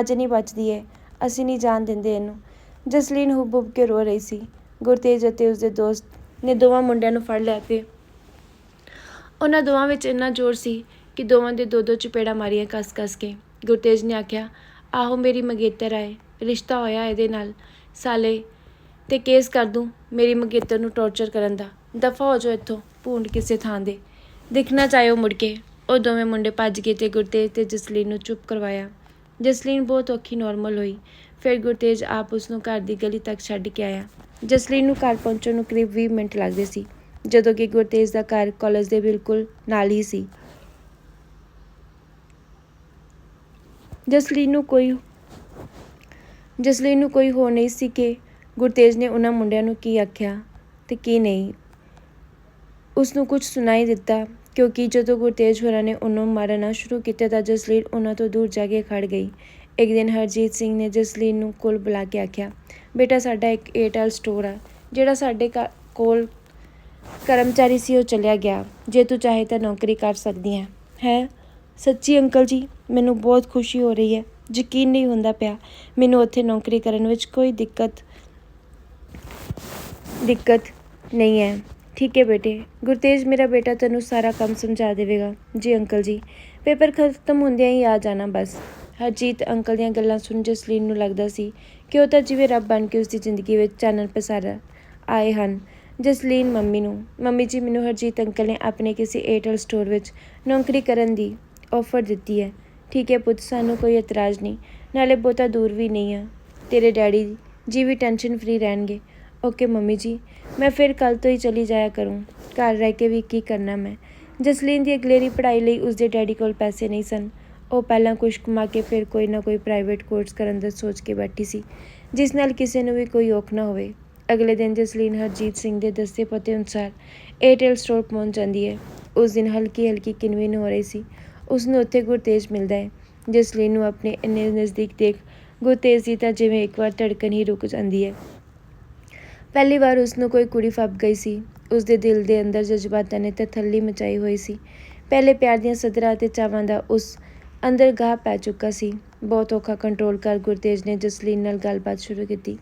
ਅੱਜ ਨਹੀਂ ਬਚਦੀ ਏ ਅਸੀਂ ਨਹੀਂ ਜਾਣ ਦਿੰਦੇ ਇਹਨੂੰ। ਜਸਲੀਨ ਹੁਬ ਹੁਬ ਕੇ ਰੋ ਰਹੀ ਸੀ। ਗੁਰਤੇਜ ਅਤੇ ਉਸਦੇ ਦੋਸਤ ਨੇ ਦੋਵਾਂ ਮੁੰਡਿਆਂ ਨੂੰ ਫੜ ਲਿਆ ਤੇ ਉਹਨਾਂ ਦੋਵਾਂ ਵਿੱਚ ਇੰਨਾ ਜ਼ੋਰ ਸੀ ਕਿ ਦੋਵਾਂ ਦੇ ਦੋ ਦੋ ਚਪੇੜਾ ਮਾਰੀਆਂ ਕੱਸ-ਕੱਸ ਕੇ। ਗੁਰਤੇਜ ਨੇ ਆਖਿਆ, ਆਹੋ ਮੇਰੀ ਮੰਗੇਤਰ ਆਏ ਰਿਸ਼ਤਾ ਹੋਇਆ ਇਹਦੇ ਨਾਲ। ਸਾਲੇ, ਤੇ ਕੇਸ ਕਰ ਦੂੰ ਮੇਰੀ ਮੰਗੇਤਰ ਨੂੰ ਟੌਰਚਰ ਕਰਨ ਦਾ। ਦਫਾ ਹੋ ਜਾਓ ਇੱਥੋਂ, ਭੂੰਡ ਕਿਸੇ ਥਾਂ ਦੇ। ਦਿਖਣਾ ਚਾਹਿਓ ਮੁੜ ਕੇ। ਉਹ ਦੋਵੇਂ ਮੁੰਡੇ ਭੱਜ ਗਏ ਤੇ ਗੁਰਤੇਜ ਤੇ ਜਸਲੀਨ ਨੂੰ ਚੁੱਪ ਕਰਵਾਇਆ। ਜਸਲੀਨ ਬਹੁਤ ਔਖੀ ਨਾਰਮਲ ਹੋਈ। ਫਿਰ ਗੁਰਤੇਜ ਆਪ ਉਸ ਨੂੰ ਘਰ ਦੀ ਗਲੀ ਤੱਕ ਛੱਡ ਕੇ ਆਇਆ। ਜਸਲੀਨ ਨੂੰ ਘਰ ਪਹੁੰਚਣ ਨੂੰ ਕਰੀਬ 20 ਮਿੰਟ ਲੱਗਦੇ ਸੀ, ਜਦੋਂ ਕਿ ਗੁਰਤੇਜ ਦਾ ਘਰ ਕਾਲਜ ਦੇ ਬਿਲਕੁਲ ਨਾਲ ਹੀ ਸੀ। ਜਸਲੀਨ ਨੂੰ ਕੋਈ ਜਸਲੀਨ ਨੂੰ ਕੋਈ ਹੋ ਨਹੀਂ ਸੀ ਕਿ ਗੁਰਤੇਜ ਨੇ ਉਹਨਾਂ ਮੁੰਡਿਆਂ ਨੂੰ ਕੀ ਆਖਿਆ ਤੇ ਕੀ ਨਹੀਂ। ਉਸ ਨੂੰ ਕੁਝ ਸੁਣਾਈ ਦਿੱਤਾ, ਕਿਉਂਕਿ ਜਦੋਂ ਗੁਰਤੇਜ ਹੋਰਾਂ ਨੇ ਉਹਨੂੰ ਮਾਰਨਾ ਸ਼ੁਰੂ ਕੀਤਾ ਤਾਂ ਜਸਲੀਨ ਉਹਨਾਂ ਤੋਂ ਦੂਰ ਜਾ ਕੇ ਖੜ ਗਈ। ਇੱਕ ਦਿਨ ਹਰਜੀਤ ਸਿੰਘ ਨੇ ਜਸਲੀਨ ਨੂੰ ਕੋਲ ਬੁਲਾ ਕੇ ਆਖਿਆ, ਬੇਟਾ, ਸਾਡਾ ਇੱਕ ਏਅਰਟੈਲ ਸਟੋਰ ਆ, ਜਿਹੜਾ ਸਾਡੇ ਘਰ- ਕੋਲ ਕਰਮਚਾਰੀ ਸੀ, ਉਹ ਚਲਿਆ ਗਿਆ। ਜੇ ਤੂੰ ਚਾਹੇ ਤਾਂ ਨੌਕਰੀ ਕਰ ਸਕਦੀ ਹੈ। ਹੈ? ਸੱਚੀ, ਅੰਕਲ ਜੀ? ਮੈਨੂੰ ਬਹੁਤ ਖੁਸ਼ੀ ਹੋ ਰਹੀ ਹੈ। ਯਕੀਨ ਨਹੀਂ ਹੁੰਦਾ ਪਿਆ। ਮੈਨੂੰ ਉੱਥੇ ਨੌਕਰੀ ਕਰਨ ਵਿੱਚ ਕੋਈ ਦਿੱਕਤ ਦਿੱਕਤ ਨਹੀਂ ਹੈ। ਠੀਕ ਹੈ ਬੇਟੇ। ਗੁਰਤੇਜ, ਮੇਰਾ ਬੇਟਾ ਤੈਨੂੰ ਸਾਰਾ ਕੰਮ ਸਮਝਾ ਦੇਵੇਗਾ। ਜੀ ਅੰਕਲ ਜੀ। ਪੇਪਰ ਖਤਮ ਹੁੰਦਿਆਂ ਹੀ ਆ ਜਾਣਾ ਬਸ। ਹਰਜੀਤ ਅੰਕਲ ਦੀਆਂ ਗੱਲਾਂ ਸੁਣ ਜਸਲੀਨ ਨੂੰ ਲੱਗਦਾ ਸੀ ਕਿ ਉਹ ਤਾਂ ਜਿਵੇਂ ਰੱਬ ਬਣ ਕੇ ਉਸ ਦੀ ਜ਼ਿੰਦਗੀ ਵਿੱਚ ਚਾਨਣ ਪਸਾਰ ਆਏ ਹਨ। ਜਸਲੀਨ ਮੰਮੀ ਨੂੰ। ਮੰਮੀ ਜੀ, ਮੈਨੂੰ ਹਰਜੀਤ ਅੰਕਲ ਨੇ ਆਪਣੇ ਕਿਸੇ ਏਅਰਟੈਲ ਸਟੋਰ ਵਿੱਚ ਨੌਕਰੀ ਕਰਨ ਦੀ ਆਫਰ ਦਿੱਤੀ ਹੈ। ਠੀਕ ਹੈ ਪੁੱਤ, ਸਾਨੂੰ ਕੋਈ ਇਤਰਾਜ਼ ਨਹੀਂ। ਨਾਲੇ ਬਹੁਤਾ ਦੂਰ ਵੀ ਨਹੀਂ ਆ। ਤੇਰੇ ਡੈਡੀ ਜੀ ਵੀ ਟੈਨਸ਼ਨ ਫਰੀ ਰਹਿਣਗੇ। ਓਕੇ ਮੰਮੀ ਜੀ, ਮੈਂ ਫਿਰ ਕੱਲ ਤੋਂ ਹੀ ਚਲੀ ਜਾਇਆ ਕਰੂੰ। ਘਰ ਰਹਿ ਕੇ ਵੀ ਕੀ ਕਰਨਾ ਮੈਂ? ਜਸਲੀਨ ਦੀ ਅਗਲੇਰੀ ਪੜ੍ਹਾਈ ਲਈ ਉਸਦੇ ਡੈਡੀ ਕੋਲ ਪੈਸੇ ਨਹੀਂ ਸਨ। ਉਹ ਪਹਿਲਾਂ ਕੁਝ ਕਮਾ ਕੇ ਫਿਰ ਕੋਈ ਨਾ ਕੋਈ ਪ੍ਰਾਈਵੇਟ ਕੋਰਸ ਕਰਨ ਦਾ ਸੋਚ ਕੇ ਬੈਠੀ ਸੀ, ਜਿਸ ਨਾਲ ਕਿਸੇ ਨੂੰ ਵੀ ਕੋਈ ਔਖ ਨਾ ਹੋਵੇ। ਅਗਲੇ ਦਿਨ ਜਸਲੀਨ ਹਰਜੀਤ ਸਿੰਘ ਦੇ ਦੱਸੇ ਪਤੇ ਅਨੁਸਾਰ ਏਅਰਟੈਲ ਸਟੋਰ ਪਹੁੰਚ ਜਾਂਦੀ ਹੈ। ਉਸ ਦਿਨ ਹਲਕੀ ਹਲਕੀ ਕਿਨਵੀਨ ਹੋ ਰਹੀ ਸੀ। ਉਸ ਨੂੰ ਉੱਥੇ ਗੁਰਤੇਜ ਮਿਲਦਾ ਹੈ ਜਸਲੀਨ ਨੂੰ ਆਪਣੇ ਇੰਨੇ ਨਜ਼ਦੀਕ ਦੇਖ ਗੁਰਤੇਜ ਦੀ ਤਾਂ ਜਿਵੇਂ ਇੱਕ ਵਾਰ ਧੜਕਣ ਹੀ ਰੁਕ ਜਾਂਦੀ ਹੈ। ਪਹਿਲੀ ਵਾਰ ਉਸ ਨੂੰ ਕੋਈ ਕੁੜੀ ਫੱਬ ਗਈ ਸੀ। ਉਸ ਦੇ ਦਿਲ ਦੇ ਅੰਦਰ ਜਜ਼ਬਾਤਾਂ ਨੇ ਤਥੱਲੀ ਮਚਾਈ ਹੋਈ ਸੀ। ਪਹਿਲੇ ਪਿਆਰ ਦੀਆਂ ਸਦਰਾਂ ਅਤੇ ਚਾਵਾਂ ਦਾ ਉਸ ਅੰਦਰ ਗਾਹ ਪੈ ਚੁੱਕਾ ਸੀ। ਬਹੁਤ ਔਖਾ ਕੰਟਰੋਲ ਕਰ ਗੁਰਤੇਜ ਨੇ ਜਸਲੀਨ ਨਾਲ ਗੱਲਬਾਤ ਸ਼ੁਰੂ ਕੀਤੀ।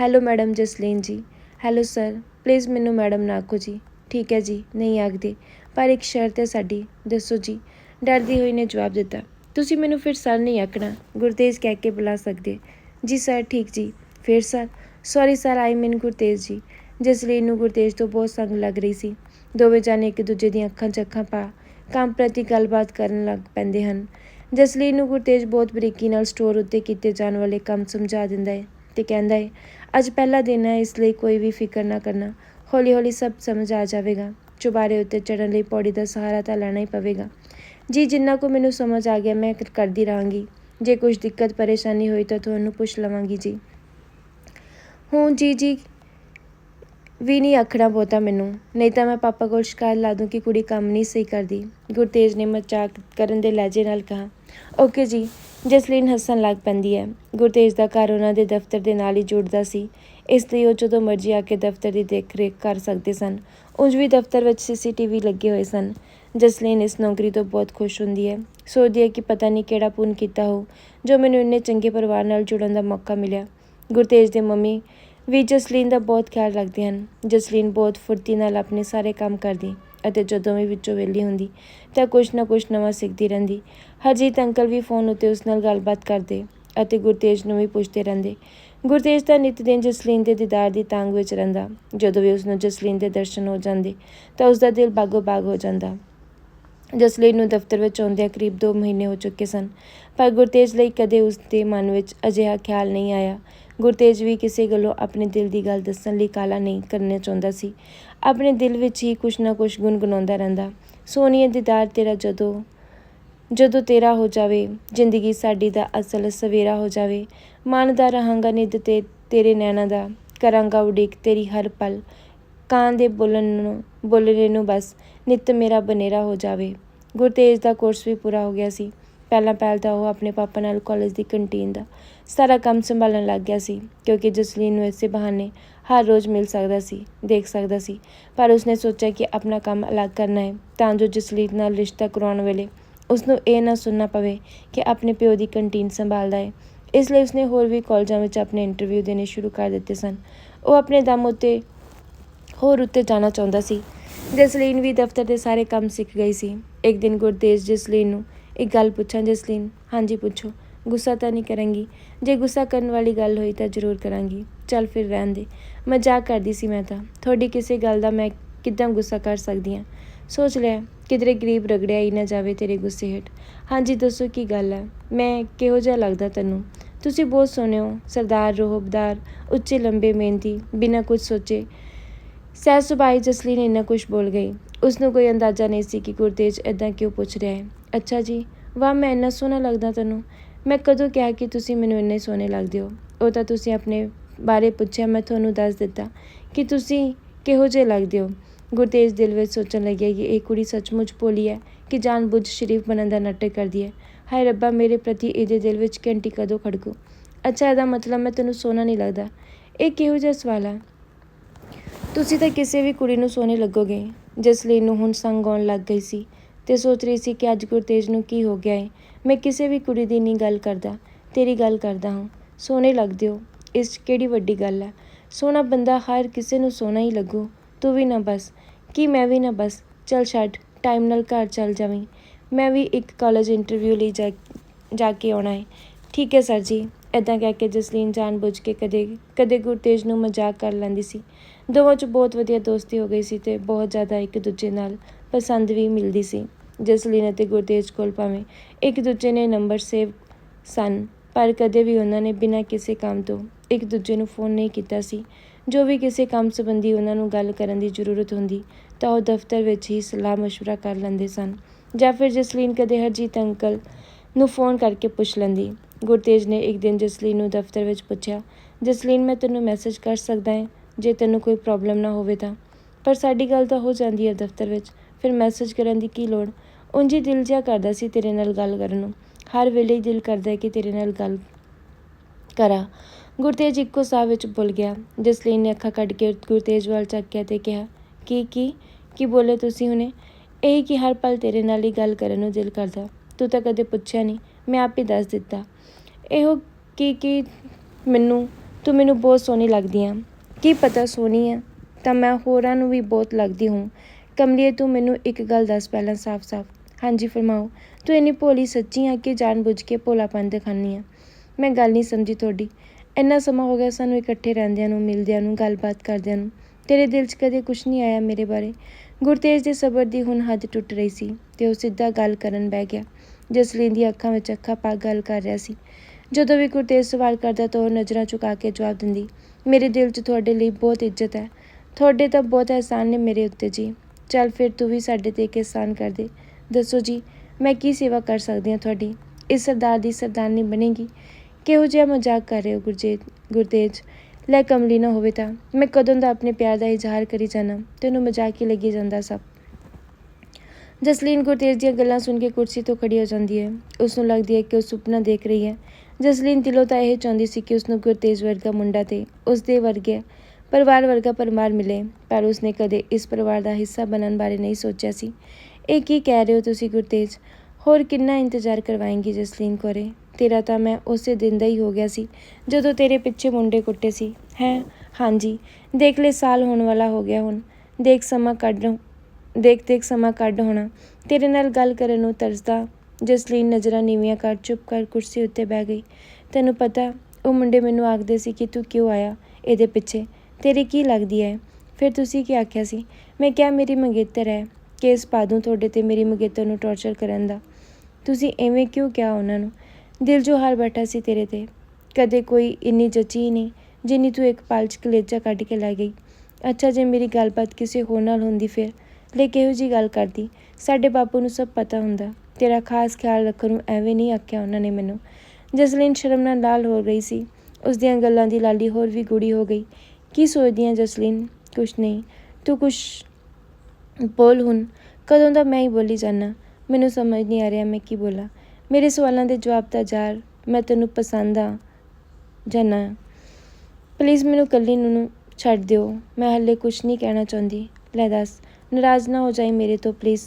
Hello madam Jasleen ji. Hello sir. Please ਮੈਨੂੰ ਮੈਡਮ ਨਾ ਆਖੋ ਜੀ। ਠੀਕ ਹੈ ਜੀ। ਨਹੀਂ ਆਖਦੇ। ਪਰ ਇੱਕ ਸ਼ਰਤ ਹੈ ਸਾਡੀ। ਦੱਸੋ ਜੀ। ਡਰਦੀ ਹੋਈ ਨੇ ਜਵਾਬ ਦਿੱਤਾ। ਤੁਸੀਂ ਮੈਨੂੰ ਫਿਰ ਸਰ ਨਹੀਂ ਆਖਣਾ। ਗੁਰਤੇਜ ਕਹਿ ਕੇ ਬੁਲਾ ਸਕਦੇ। ਜੀ ਸਰ, ਠੀਕ ਜੀ। ਫਿਰ sir? Sorry sir, I mean Gurtej ji. Jasleen ਨੂੰ ਗੁਰਤੇਜ ਤੋਂ ਬਹੁਤ ਸੰਗ ਲੱਗ ਰਹੀ ਸੀ। ਦੋਵੇਂ ਜਾਣੇ ਇੱਕ ਦੂਜੇ ਦੀਆਂ ਅੱਖਾਂ 'ਚ ਅੱਖਾਂ ਪਾ ਕੰਮ ਪ੍ਰਤੀ ਗੱਲਬਾਤ ਕਰਨ ਲੱਗ ਪੈਂਦੇ ਹਨ। ਜਸਲੀਨ ਨੂੰ ਗੁਰਤੇਜ ਬਹੁਤ ਬਰੀਕੀ ਨਾਲ ਸਟੋਰ ਉੱਤੇ ਕੀਤੇ ਜਾਣ ਵਾਲੇ ਕੰਮ ਸਮਝਾ ਦਿੰਦਾ ਹੈ ਤੇ ਕਹਿੰਦਾ ਹੈ, ਅੱਜ ਪਹਿਲਾ ਦਿਨ ਹੈ, ਇਸ ਲਈ ਕੋਈ ਵੀ ਫਿਕਰ ਨਾ ਕਰਨਾ। ਹੌਲੀ ਹੌਲੀ ਸਭ ਸਮਝ ਆ ਜਾਵੇਗਾ। ਚੁਬਾਰੇ ਉੱਤੇ ਚੜ੍ਹਨ ਲਈ ਪੌੜੀ ਦਾ ਸਹਾਰਾ ਤਾਂ ਲੈਣਾ ਹੀ ਪਵੇਗਾ। ਜੀ, ਜਿੰਨਾ ਕੋ ਮੈਨੂੰ ਸਮਝ ਆ ਗਿਆ, ਮੈਂ ਕਰਦੀ ਰਹਾਂਗੀ। ਜੇ ਕੁਝ ਦਿੱਕਤ, ਪਰੇਸ਼ਾਨੀ ਹੋਈ ਤਾਂ ਤੁਹਾਨੂੰ ਪੁੱਛ ਲਵਾਂਗੀ ਜੀ। ਹੂੰ ਜੀ ਜੀ ਵੀ ਨਹੀਂ ਆਖਣਾ ਬਹੁਤਾ ਮੈਨੂੰ। ਨਹੀਂ ਤਾਂ ਮੈਂ ਪਾਪਾ ਕੋਲ ਸ਼ਿਕਾਇਤ ਲਾ ਦੂੰ ਕਿ ਕੁੜੀ ਕੰਮ ਨਹੀਂ ਸਹੀ ਕਰਦੀ। ਗੁਰਤੇਜ ਨੇ ਮਜ਼ਾਕ ਕਰਨ ਦੇ ਲਹਿਜੇ ਨਾਲ ਕਿਹਾ, ਓਕੇ ਜੀ, ਜਸਲੀਨ ਹੱਸਣ ਲੱਗ ਪੈਂਦੀ ਹੈ। ਗੁਰਤੇਜ ਦਾ ਘਰ ਉਹਨਾਂ ਦੇ ਦਫ਼ਤਰ ਦੇ ਨਾਲ ਹੀ ਜੁੜਦਾ ਸੀ। ਇਸ ਲਈ ਉਹ ਜਦੋਂ ਮਰਜ਼ੀ ਆ ਕੇ ਦਫ਼ਤਰ ਦੀ ਦੇਖ-ਰੇਖ ਕਰ ਸਕਦੇ ਸਨ। ਉਂਝ ਵੀ ਦਫ਼ਤਰ ਵਿੱਚ ਸੀਸੀਟੀਵੀ ਲੱਗੇ ਹੋਏ ਸਨ। ਜਸਲੀਨ ਇਸ ਨੌਕਰੀ ਤੋਂ ਬਹੁਤ ਖੁਸ਼ ਹੁੰਦੀ ਹੈ। ਸੋਚਦੀ ਹੈ ਕਿ ਪਤਾ ਨਹੀਂ ਕਿਹੜਾ ਪੁੰਨ ਕੀਤਾ ਹੋ ਜੋ ਮੈਨੂੰ ਇੰਨੇ ਚੰਗੇ ਪਰਿਵਾਰ ਨਾਲ ਜੁੜਨ ਦਾ ਮੌਕਾ ਮਿਲਿਆ। ਗੁਰਤੇਜ ਦੇ ਮੰਮੀ ਵੀ ਜਸਲੀਨ ਦਾ ਬਹੁਤ ਖਿਆਲ ਰੱਖਦੇ ਹਨ। ਜਸਲੀਨ ਬਹੁਤ ਫੁਰਤੀ ਨਾਲ ਆਪਣੇ ਸਾਰੇ ਕੰਮ ਕਰਦੀ ਅਤੇ ਜਦੋਂ ਵੀ ਵਿੱਚੋਂ ਵਿਹਲੀ ਹੁੰਦੀ ਤਾਂ ਕੁਛ ਨਾ ਕੁਛ ਨਵਾਂ ਸਿੱਖਦੀ ਰਹਿੰਦੀ। ਹਰਜੀਤ ਅੰਕਲ ਵੀ ਫੋਨ ਉੱਤੇ ਉਸ ਨਾਲ ਗੱਲਬਾਤ ਕਰਦੇ ਅਤੇ ਗੁਰਤੇਜ ਨੂੰ ਵੀ ਪੁੱਛਦੇ ਰਹਿੰਦੇ। ਗੁਰਤੇਜ ਤਾਂ ਨਿਤ ਦਿਨ ਜਸਲੀਨ ਦੇ ਦੀਦਾਰ ਦੀ ਤਾਂਗ ਵਿੱਚ ਰਹਿੰਦਾ। ਜਦੋਂ ਵੀ ਉਸ ਨੂੰ ਜਸਲੀਨ ਦੇ ਦਰਸ਼ਨ ਹੋ ਜਾਂਦੇ ਤਾਂ ਉਸ ਦਾ ਦਿਲ ਬਾਗੋ ਬਾਗ ਹੋ ਜਾਂਦਾ। ਜਸਲੀਨ ਨੂੰ ਦਫ਼ਤਰ ਵਿੱਚ ਆਉਂਦਿਆਂ ਕਰੀਬ 2 ਮਹੀਨੇ ਹੋ ਚੁੱਕੇ ਸਨ। ਪਰ ਗੁਰਤੇਜ ਲਈ ਕਦੇ ਉਸ ਦੇ ਮਨ ਵਿੱਚ ਅਜਿਹਾ ਖਿਆਲ ਨਹੀਂ ਆਇਆ। ਗੁਰਤੇਜ ਵੀ ਕਿਸੇ ਗੱਲੋਂ ਆਪਣੇ ਦਿਲ ਦੀ ਗੱਲ ਦੱਸਣ ਲਈ ਕਾਲਾ ਨਹੀਂ ਕਰਨਾ ਚਾਹੁੰਦਾ ਸੀ। ਆਪਣੇ ਦਿਲ ਵਿੱਚ ਹੀ ਕੁਛ ਨਾ ਕੁਛ ਗੁੰਗੁਣਾਉਂਦਾ ਰਹਿੰਦਾ। ਸੋਨੀਆ ਦੀਦਾਰ ਤੇਰਾ ਜਦੋਂ ਜਦੋਂ ਤੇਰਾ ਹੋ ਜਾਵੇ, ਜ਼ਿੰਦਗੀ ਸਾਡੀ ਦਾ ਅਸਲ ਸਵੇਰਾ ਹੋ ਜਾਵੇ। ਮਨ ਦਾ ਰਹਾਂਗਾ ਨਿੱਧ ਤੇ ਤੇਰੇ ਨੈਣਾ ਦਾ, ਕਰਾਂਗਾ ਉਡੀਕ ਤੇਰੀ ਹਰ ਪਲ। ਕਾਂ ਦੇ ਬੋਲਣ ਨੂੰ, ਬੋਲਣੇ ਨੂੰ ਬਸ ਨਿੱਤ ਮੇਰਾ ਬਨੇਰਾ ਹੋ ਜਾਵੇ। ਗੁਰਤੇਜ ਦਾ ਕੋਰਸ ਵੀ ਪੂਰਾ ਹੋ ਗਿਆ ਸੀ। ਪਹਿਲਾਂ ਪਹਿਲ ਤਾਂ ਉਹ ਆਪਣੇ ਪਾਪਾ ਨਾਲ ਕਾਲਜ ਦੀ ਕੰਟੀਨ ਦਾ ਸਾਰਾ ਕੰਮ ਸੰਭਾਲਣ ਲੱਗ ਗਿਆ ਸੀ, ਕਿਉਂਕਿ ਜਸਲੀਨ ਨੂੰ ਇਸੇ ਬਹਾਨੇ ਹਰ ਰੋਜ਼ ਮਿਲ ਸਕਦਾ ਸੀ, ਦੇਖ ਸਕਦਾ ਸੀ। ਪਰ ਉਸਨੇ ਸੋਚਿਆ ਕਿ ਆਪਣਾ ਕੰਮ ਅਲੱਗ ਕਰਨਾ ਹੈ, ਤਾਂ ਜੋ ਜਸਲੀਨ ਨਾਲ ਰਿਸ਼ਤਾ ਕਰਾਉਣ ਵੇਲੇ ਉਸਨੂੰ ਇਹ ਨਾ ਸੁਣਨਾ ਪਵੇ ਕਿ ਆਪਣੇ ਪਿਓ ਦੀ ਕੰਟੀਨ ਸੰਭਾਲਦਾ ਹੈ। ਇਸ ਲਈ ਉਸਨੇ ਹੋਰ ਵੀ ਕਾਲਜਾਂ ਵਿੱਚ ਆਪਣੇ ਇੰਟਰਵਿਊ ਦੇਣੇ ਸ਼ੁਰੂ ਕਰ ਦਿੱਤੇ ਸਨ। ਉਹ ਆਪਣੇ ਦਮ ਉੱਤੇ ਹੋਰ ਉੱਤੇ ਜਾਣਾ ਚਾਹੁੰਦਾ ਸੀ। ਜਸਲੀਨ ਵੀ ਦਫ਼ਤਰ ਦੇ ਸਾਰੇ ਕੰਮ ਸਿੱਖ ਗਈ ਸੀ। ਇੱਕ ਦਿਨ ਗੁਰਦੇਸ਼ ਜਸਲੀਨ ਨੂੰ ਇੱਕ ਗੱਲ ਪੁੱਛਾਂ, ਜਸਲੀਨ, ਹਾਂਜੀ ਪੁੱਛੋ, ਗੁੱਸਾ ਤਾਂ ਨਹੀਂ ਕਰਾਂਗੀ। ਜੇ ਗੁੱਸਾ ਕਰਨ ਵਾਲੀ ਗੱਲ ਹੋਈ ਤਾਂ ਜ਼ਰੂਰ ਕਰਾਂਗੀ। ਚੱਲ ਫਿਰ ਰਹਿਣ ਦੇ। ਮਜ਼ਾਕ ਕਰਦੀ ਸੀ ਮੈਂ ਤਾਂ। ਤੁਹਾਡੀ ਕਿਸੇ ਗੱਲ ਦਾ ਮੈਂ ਕਿੱਦਾਂ ਗੁੱਸਾ ਕਰ ਸਕਦੀ ਹਾਂ? ਸੋਚ ਲਿਆ, ਕਿਧਰੇ ਗਰੀਬ ਰਗੜਿਆ ਹੀ ਨਾ ਜਾਵੇ ਤੇਰੇ ਗੁੱਸੇ ਹੇਠ। ਹਾਂਜੀ, ਦੱਸੋ ਕੀ ਗੱਲ ਹੈ? ਮੈਂ ਕਿਹੋ ਜਿਹਾ ਲੱਗਦਾ ਤੈਨੂੰ? ਤੁਸੀਂ ਬਹੁਤ ਸੋਹਣੇ ਹੋ। ਸਰਦਾਰ, ਰੋਹਬਦਾਰ, ਉੱਚੇ ਲੰਬੇ ਮਿਹਨਤੀ, ਬਿਨਾਂ ਕੁਝ ਸੋਚੇ। ਸਹਿਜ ਸੁਭਾਈ ਜਸਲੀਨ ਇੰਨਾ ਕੁਝ ਬੋਲ ਗਈ। ਉਸ ਨੂੰ ਕੋਈ ਅੰਦਾਜ਼ਾ ਨਹੀਂ ਸੀ ਕਿ ਗੁਰਤੇਜ ਇਦਾਂ ਕਿਉਂ ਪੁੱਛ ਰਿਹਾ ਹੈ। ਅੱਛਾ ਜੀ, ਵਾਹ, ਮੈਂ ਇੰਨਾ ਸੋਹਣਾ ਲੱਗਦਾ ਤੈਨੂੰ। ਮੈਂ ਕਦੋਂ ਕਿਹਾ ਕਿ ਤੁਸੀਂ ਮੈਨੂੰ ਇੰਨੇ ਸੋਹਣੇ ਲੱਗਦੇ ਹੋ? ਉਹ ਤਾਂ ਤੁਸੀਂ ਆਪਣੇ ਬਾਰੇ ਪੁੱਛਿਆ, ਮੈਂ ਤੁਹਾਨੂੰ ਦੱਸ ਦਿੱਤਾ ਕਿ ਤੁਸੀਂ ਕਿਹੋ ਜਿਹੇ ਲੱਗਦੇ ਹੋ। ਗੁਰਤੇਜ ਦਿਲ ਵਿੱਚ ਸੋਚਣ ਲੱਗਿਆ ਕਿ ਇਹ ਕੁੜੀ ਸੱਚਮੁੱਚ ਭੋਲੀ ਹੈ ਕਿ ਜਾਣਬੁੱਝ ਸ਼ਰੀਫ ਬਣਨ ਦਾ ਨਾਟਕ ਕਰਦੀ ਹੈ। ਹਾਏ ਰੱਬਾ, ਮੇਰੇ ਪ੍ਰਤੀ ਇਹਦੇ ਦਿਲ ਵਿੱਚ ਘੰਟੀ ਕਦੋਂ ਖੜਕੂ? ਅੱਛਾ, ਇਹਦਾ ਮਤਲਬ ਮੈਂ ਤੈਨੂੰ ਸੋਹਣਾ ਨਹੀਂ ਲੱਗਦਾ। ਇਹ ਕਿਹੋ ਜਿਹਾ ਸਵਾਲ ਹੈ ਤੁਸੀਂ ਤਾਂ ਕਿਸੇ ਵੀ ਕੁੜੀ ਨੂੰ ਸੋਹਣੇ ਲੱਗੋਗੇ ਜਸਲੀਨ ਨੂੰ ਹੁਣ ਸੰਗ ਆਉਣ ਲੱਗ ਗਈ ਸੀ ਤੇ ਸੋਚ ਰਹੀ ਸੀ ਕਿ ਅੱਜ ਗੁਰਤੇਜ ਨੂੰ ਕੀ ਹੋ ਗਿਆ ਏ। ਮੈਂ ਕਿਸੇ ਵੀ ਕੁੜੀ ਦੀ ਨਹੀਂ ਗੱਲ ਕਰਦਾ, ਤੇਰੀ ਗੱਲ ਕਰਦਾ ਹਾਂ। ਸੋਹਣੇ ਲੱਗਦੇ ਹੋ, ਇਸ 'ਚ ਕਿਹੜੀ ਵੱਡੀ ਗੱਲ ਹੈ ਸੋਹਣਾ ਬੰਦਾ ਹਰ ਕਿਸੇ ਨੂੰ ਸੋਹਣਾ ਹੀ ਲੱਗੂ, ਤੂੰ ਵੀ ਨਾ ਬਸ। ਕੀ ਮੈਂ ਵੀ ਨਾ ਬਸ? ਚੱਲ ਛੱਡ ਟਾਈਮ ਨਾਲ ਘਰ ਚੱਲ ਜਾਵੀਂ। ਮੈਂ ਵੀ ਇੱਕ ਕਾਲਜ ਇੰਟਰਵਿਊ ਲਈ ਜਾ ਜਾ ਕੇ ਆਉਣਾ ਹੈ ਠੀਕ ਹੈ ਸਰ ਜੀ ਇਦਾਂ ਕਹਿ ਕੇ ਜਸਲੀਨ ਜਾਣਬੁੱਝ ਕੇ ਕਦੇ ਕਦੇ ਗੁਰਤੇਜ ਨੂੰ ਮਜ਼ਾਕ ਕਰ ਲੈਂਦੀ ਸੀ। ਦੋਵਾਂ 'ਚ ਬਹੁਤ ਵਧੀਆ ਦੋਸਤੀ ਹੋ ਗਈ ਸੀ ਤੇ ਬਹੁਤ ਜ਼ਿਆਦਾ ਇੱਕ ਦੂਜੇ ਨਾਲ ਪਸੰਦ ਵੀ ਮਿਲਦੀ ਸੀ ਜਸਲੀਨ ਅਤੇ ਗੁਰਤੇਜ ਕੋਲ ਭਾਵੇਂ ਇੱਕ ਦੂਜੇ ਨੇ ਨੰਬਰ ਸੇਵ ਸਨ ਪਰ ਕਦੇ ਵੀ ਉਹਨਾਂ ਨੇ ਬਿਨਾਂ ਕਿਸੇ ਕੰਮ ਤੋਂ ਇੱਕ ਦੂਜੇ ਨੂੰ ਫੋਨ ਨਹੀਂ ਕੀਤਾ ਸੀ ਜੋ ਵੀ ਕਿਸੇ ਕੰਮ ਸੰਬੰਧੀ ਉਹਨਾਂ ਨੂੰ ਗੱਲ ਕਰਨ ਦੀ ਜ਼ਰੂਰਤ ਹੁੰਦੀ ਤਾਂ ਉਹ ਦਫ਼ਤਰ ਵਿੱਚ ਹੀ ਸਲਾਹ مشورہ ਕਰ ਲੈਂਦੇ ਸਨ ਜਾਂ ਫਿਰ ਜਸਲੀਨ ਕਦੇ ਹਰਜੀਤ ਅੰਕਲ ਨੂੰ ਫੋਨ ਕਰਕੇ ਪੁੱਛ ਲੈਂਦੀ ਗੁਰਤੇਜ ਨੇ ਇੱਕ ਦਿਨ ਜਸਲੀਨ ਨੂੰ ਦਫ਼ਤਰ ਵਿੱਚ ਪੁੱਛਿਆ ਜਸਲੀਨ ਮੈਂ ਤੈਨੂੰ ਮੈਸੇਜ ਕਰ ਸਕਦਾ ਹਾਂ ਜੇ ਤੈਨੂੰ ਕੋਈ ਪ੍ਰੋਬਲਮ ਨਾ ਹੋਵੇ ਤਾਂ। ਪਰ ਸਾਡੀ ਗੱਲ ਤਾਂ ਹੋ ਜਾਂਦੀ ਹੈ ਦਫ਼ਤਰ ਵਿੱਚ। ਫਿਰ ਮੈਸੇਜ ਕਰਨ ਦੀ ਕੀ ਲੋੜ? ਉਂਝ ਹੀ ਦਿਲ ਜਿਹਾ ਕਰਦਾ ਸੀ ਤੇਰੇ ਨਾਲ ਗੱਲ ਕਰਨ ਨੂੰ। ਹਰ ਵੇਲੇ ਹੀ ਦਿਲ ਕਰਦਾ ਹੈ ਕਿ ਤੇਰੇ ਨਾਲ ਗੱਲ ਕਰਾਂ। ਗੁਰਤੇਜ ਇੱਕੋ ਸਾਹ ਵਿੱਚ ਭੁੱਲ ਗਿਆ ਜਸਲੀਨ ਨੇ ਅੱਖਾਂ ਕੱਢ ਕੇ ਗੁਰਤੇਜ ਵੱਲ ਚੱਕਿਆ ਤੇ ਕਿਹਾ, ਕੀ ਕੀ? ਕੀ ਬੋਲੇ ਤੁਸੀਂ ਹੁਣੇ? ਇਹ ਕਿ ਹਰ ਪਲ ਤੇਰੇ ਨਾਲ ਹੀ ਗੱਲ ਕਰਨ ਨੂੰ ਦਿਲ ਕਰਦਾ। ਤੂੰ ਤਾਂ ਕਦੇ ਪੁੱਛਿਆ ਨਹੀਂ, ਮੈਂ ਆਪ ਹੀ ਦੱਸ ਦਿੱਤਾ। ਇਹੋ ਕੀ ਕੀ ਮੈਨੂੰ, ਤੂੰ ਮੈਨੂੰ ਬਹੁਤ ਸੋਹਣੀ ਲੱਗਦੀ ਆ। ਕੀ ਪਤਾ ਸੋਹਣੀ ਆ, ਤਾਂ ਮੈਂ ਹੋਰਾਂ ਨੂੰ ਵੀ ਬਹੁਤ ਲੱਗਦੀ ਹੂੰ ਕਮਲੀਏ, ਤੂੰ ਮੈਨੂੰ ਇੱਕ ਗੱਲ ਦੱਸ ਪਹਿਲਾਂ ਸਾਫ਼-ਸਾਫ਼ ਹਾਂਜੀ, ਫਰਮਾਓ। ਤੂੰ ਇੰਨੀ ਭੋਲੀ ਸੱਚੀ ਆ ਕਿ ਜਾਣਬੁੱਝ ਕੇ ਭੋਲਾਪਨ ਦਿਖਾਨੀ ਆ। ਮੈਂ ਗੱਲ ਨਹੀਂ ਸਮਝੀ ਤੁਹਾਡੀ। ਇੰਨਾ ਸਮਾਂ ਹੋ ਗਿਆ ਸਾਨੂੰ ਇਕੱਠੇ ਰਹਿੰਦਿਆਂ ਨੂੰ, ਮਿਲਦਿਆਂ ਨੂੰ, ਗੱਲਬਾਤ ਕਰਦਿਆਂ ਨੂੰ। ਤੇਰੇ ਦਿਲ 'ਚ ਕਦੇ ਕੁਝ ਨਹੀਂ ਆਇਆ ਮੇਰੇ ਬਾਰੇ। ਗੁਰਤੇਜ ਦੇ ਸਬਰ ਦੀ ਹੁਣ ਹੱਦ ਟੁੱਟ ਰਹੀ ਸੀ ਤੇ ਉਹ ਸਿੱਧਾ ਗੱਲ ਕਰਨ ਬਹਿ ਗਿਆ। ਜਸਲੀਨ ਦੀ ਅੱਖਾਂ ਵਿੱਚ ਅੱਖਾਂ ਪਾ ਗੱਲ ਕਰ ਰਿਹਾ ਸੀ। ਜਦੋਂ ਵੀ ਗੁਰਤੇਜ ਸਵਾਲ ਕਰਦਾ ਤਾਂ ਉਹ ਨਜ਼ਰਾਂ ਝੁਕਾ ਕੇ ਜਵਾਬ ਦਿੰਦੀ, ਮੇਰੇ ਦਿਲ 'ਚ ਤੁਹਾਡੇ ਲਈ ਬਹੁਤ ਇੱਜ਼ਤ ਹੈ। ਤੁਹਾਡੇ ਤਾਂ ਬਹੁਤ ਅਹਿਸਾਨ ਨੇ ਮੇਰੇ ਉੱਤੇ ਜੀ। ਚੱਲ ਫਿਰ ਤੂੰ ਵੀ ਸਾਡੇ ਤੇ ਇੱਕ ਅਹਿਸਾਨ ਕਰ ਦੇ। ਦੱਸੋ ਜੀ, ਮੈਂ ਕੀ ਸੇਵਾ ਕਰ ਸਕਦੀ ਹਾਂ ਤੁਹਾਡੀ? ਇਸ ਸਰਦਾਰ ਦੀ ਸਰਦਾਰਨੀ ਬਣੇਗੀ। ਕਿਹੋ ਜਿਹਾ ਮਜ਼ਾਕ ਕਰ ਰਹੇ ਹੋ ਗੁਰਜੀਤ ਗੁਰਤੇਜ ਲੈ ਕਮਲੀ ਨਾ ਹੋਵੇ ਤਾਂ। ਮੈਂ ਕਦੋਂ ਦਾ ਆਪਣੇ ਪਿਆਰ ਦਾ ਇਜ਼ਹਾਰ ਕਰੀ ਜਾਣਾ ਤੈਨੂੰ ਮਜ਼ਾਕ ਹੀ ਲੱਗੀ ਜਾਂਦਾ ਸਭ। ਜਸਲੀਨ ਗੁਰਤੇਜ ਦੀਆਂ ਗੱਲਾਂ ਸੁਣ ਕੇ ਕੁਰਸੀ ਤੋਂ ਖੜੀ ਹੋ ਜਾਂਦੀ ਹੈ। ਉਸ ਨੂੰ ਲੱਗਦੀ ਹੈ ਕਿ ਉਹ ਸੁਪਨਾ ਦੇਖ ਰਹੀ ਹੈ। ਜਸਲੀਨ ਦਿਲੋਂ ਤਾਂ ਇਹ ਚਾਹੁੰਦੀ ਸੀ ਕਿ ਉਸ ਨੂੰ ਗੁਰਤੇਜ ਵਰਗਾ ਮੁੰਡਾ ਤੇ ਉਸ ਦੇ ਵਰਗੇ ਪਰਿਵਾਰ ਵਰਗਾ ਪਰਿਵਾਰ ਮਿਲੇ, ਪਰ ਉਸਨੇ ਕਦੇ ਇਸ ਪਰਿਵਾਰ ਦਾ ਹਿੱਸਾ ਬਣਨ ਬਾਰੇ ਨਹੀਂ ਸੋਚਿਆ ਸੀ। ਇਹ ਕੀ ਕਹਿ ਰਹੇ ਹੋ ਤੁਸੀਂ ਗੁਰਤੇਜ? ਹੋਰ ਕਿੰਨਾ ਇੰਤਜ਼ਾਰ ਕਰਵਾਏਂਗੀ ਜਸਲੀਨ ਕੋਰੇ? ਤੇਰਾ ਤਾਂ ਮੈਂ ਉਸੇ ਦਿਨ ਦਾ ਹੀ ਹੋ ਗਿਆ ਸੀ, ਜਦੋਂ ਤੇਰੇ ਪਿੱਛੇ ਮੁੰਡੇ ਕੁੱਟੇ ਸੀ। ਹੈ? ਹਾਂਜੀ। ਦੇਖ ਲੈ, ਸਾਲ ਹੋਣ ਵਾਲਾ ਹੋ ਗਿਆ ਹੁਣ। ਦੇਖ ਸਮਾਂ ਕੱਢ ਦੇਖ ਦੇਖ ਸਮਾਂ ਕੱਢ ਹੋਣਾ। ਤੇਰੇ ਨਾਲ ਗੱਲ ਕਰਨ ਨੂੰ ਤਰਸਦਾ ਜਸਲੀਨ ਨਜ਼ਰਾਂ ਨੀਵੀਆਂ ਕਰ, ਚੁੱਪ ਕਰ ਕੁਰਸੀ ਉੱਤੇ ਬਹਿ ਗਈ। ਤੈਨੂੰ ਪਤਾ, ਉਹ ਮੁੰਡੇ ਮੈਨੂੰ ਆਖਦੇ ਸੀ ਕਿ ਤੂੰ ਕਿਉਂ ਆਇਆ ਇਹਦੇ ਪਿੱਛੇ? ਤੇਰੀ ਕੀ ਲੱਗਦੀ ਹੈ ਫਿਰ ਤੁਸੀਂ ਕੀ ਆਖਿਆ ਸੀ? ਮੈਂ ਕਿਹਾ, ਮੇਰੀ ਮੰਗੇਤਰ ਹੈ ਕੇਸ ਪਾ ਦੂੰ ਤੁਹਾਡੇ ਤੇ ਮੇਰੀ ਮੰਗੇਤਰ ਨੂੰ ਟੌਰਚਰ ਕਰਨ ਦਾ। ਤੁਸੀਂ ਐਵੇਂ ਕਿਉਂ ਕਿਹਾ ਉਹਨਾਂ ਨੂੰ? ਦਿਲ ਜੋ ਹਾਰ ਬੈਠਾ ਸੀ ਤੇਰੇ ਤੇ। ਕਦੇ ਕੋਈ ਇੰਨੀ ਜੱਚੀ ਹੀ ਨਹੀਂ, ਜਿੰਨੀ ਤੂੰ ਇੱਕ ਪਲ 'ਚ ਕਲੇਜਾ ਕੱਢ ਕੇ ਲੈ ਗਈ। ਅੱਛਾ, ਜੇ ਮੇਰੀ ਗੱਲਬਾਤ ਕਿਸੇ ਹੋਰ ਨਾਲ ਹੁੰਦੀ ਫਿਰ? ਲੈ ਕਿਹੋ ਜੀ ਗੱਲ ਕਰਦੀ? ਸਾਡੇ ਬਾਪੂ ਨੂੰ ਸਭ ਪਤਾ ਹੁੰਦਾ। ਤੇਰਾ ਖਾਸ ਖਿਆਲ ਰੱਖਣ ਨੂੰ ਐਵੇਂ ਨਹੀਂ ਆਖਿਆ ਉਹਨਾਂ ਨੇ ਮੈਨੂੰ। ਜਸਲੀਨ ਸ਼ਰਮ ਨਾਲ ਲਾਲ ਹੋ ਗਈ ਸੀ। ਉਸ ਦੀਆਂ ਗੱਲਾਂ ਦੀ ਲਾਲੀ ਹੋਰ ਵੀ ਗੂੜੀ ਹੋ ਗਈ। ਕੀ ਸੋਚਦੀ ਹੈ ਜਸਲੀਨ? ਕੁਛ ਨਹੀਂ। ਤੂੰ ਕੁਛ ਬੋਲ ਹੁਣ। ਕਦੋਂ ਦਾ ਮੈਂ ਹੀ ਬੋਲੀ ਜਾਣਾ ਮੈਨੂੰ ਸਮਝ ਨਹੀਂ ਆ ਰਿਹਾ ਮੈਂ ਕੀ ਬੋਲਾਂ। ਮੇਰੇ ਸਵਾਲਾਂ ਦੇ ਜਵਾਬ ਤਾਂ ਯਾਰ ਮੈਂ ਤੈਨੂੰ ਪਸੰਦ ਆ। ਜਾਂ ਨਾ ਪਲੀਜ਼ ਮੈਨੂੰ ਕੱਲੀ ਨੂੰ ਛੱਡ ਦਿਓ। ਮੈਂ ਹਲੇ ਕੁਝ ਨਹੀਂ ਕਹਿਣਾ ਚਾਹੁੰਦੀ। ਲੈ ਦੱਸ। ਨਾਰਾਜ਼ ਨਾ ਹੋ ਜਾਈ ਮੇਰੇ ਤੋਂ, ਪਲੀਜ਼।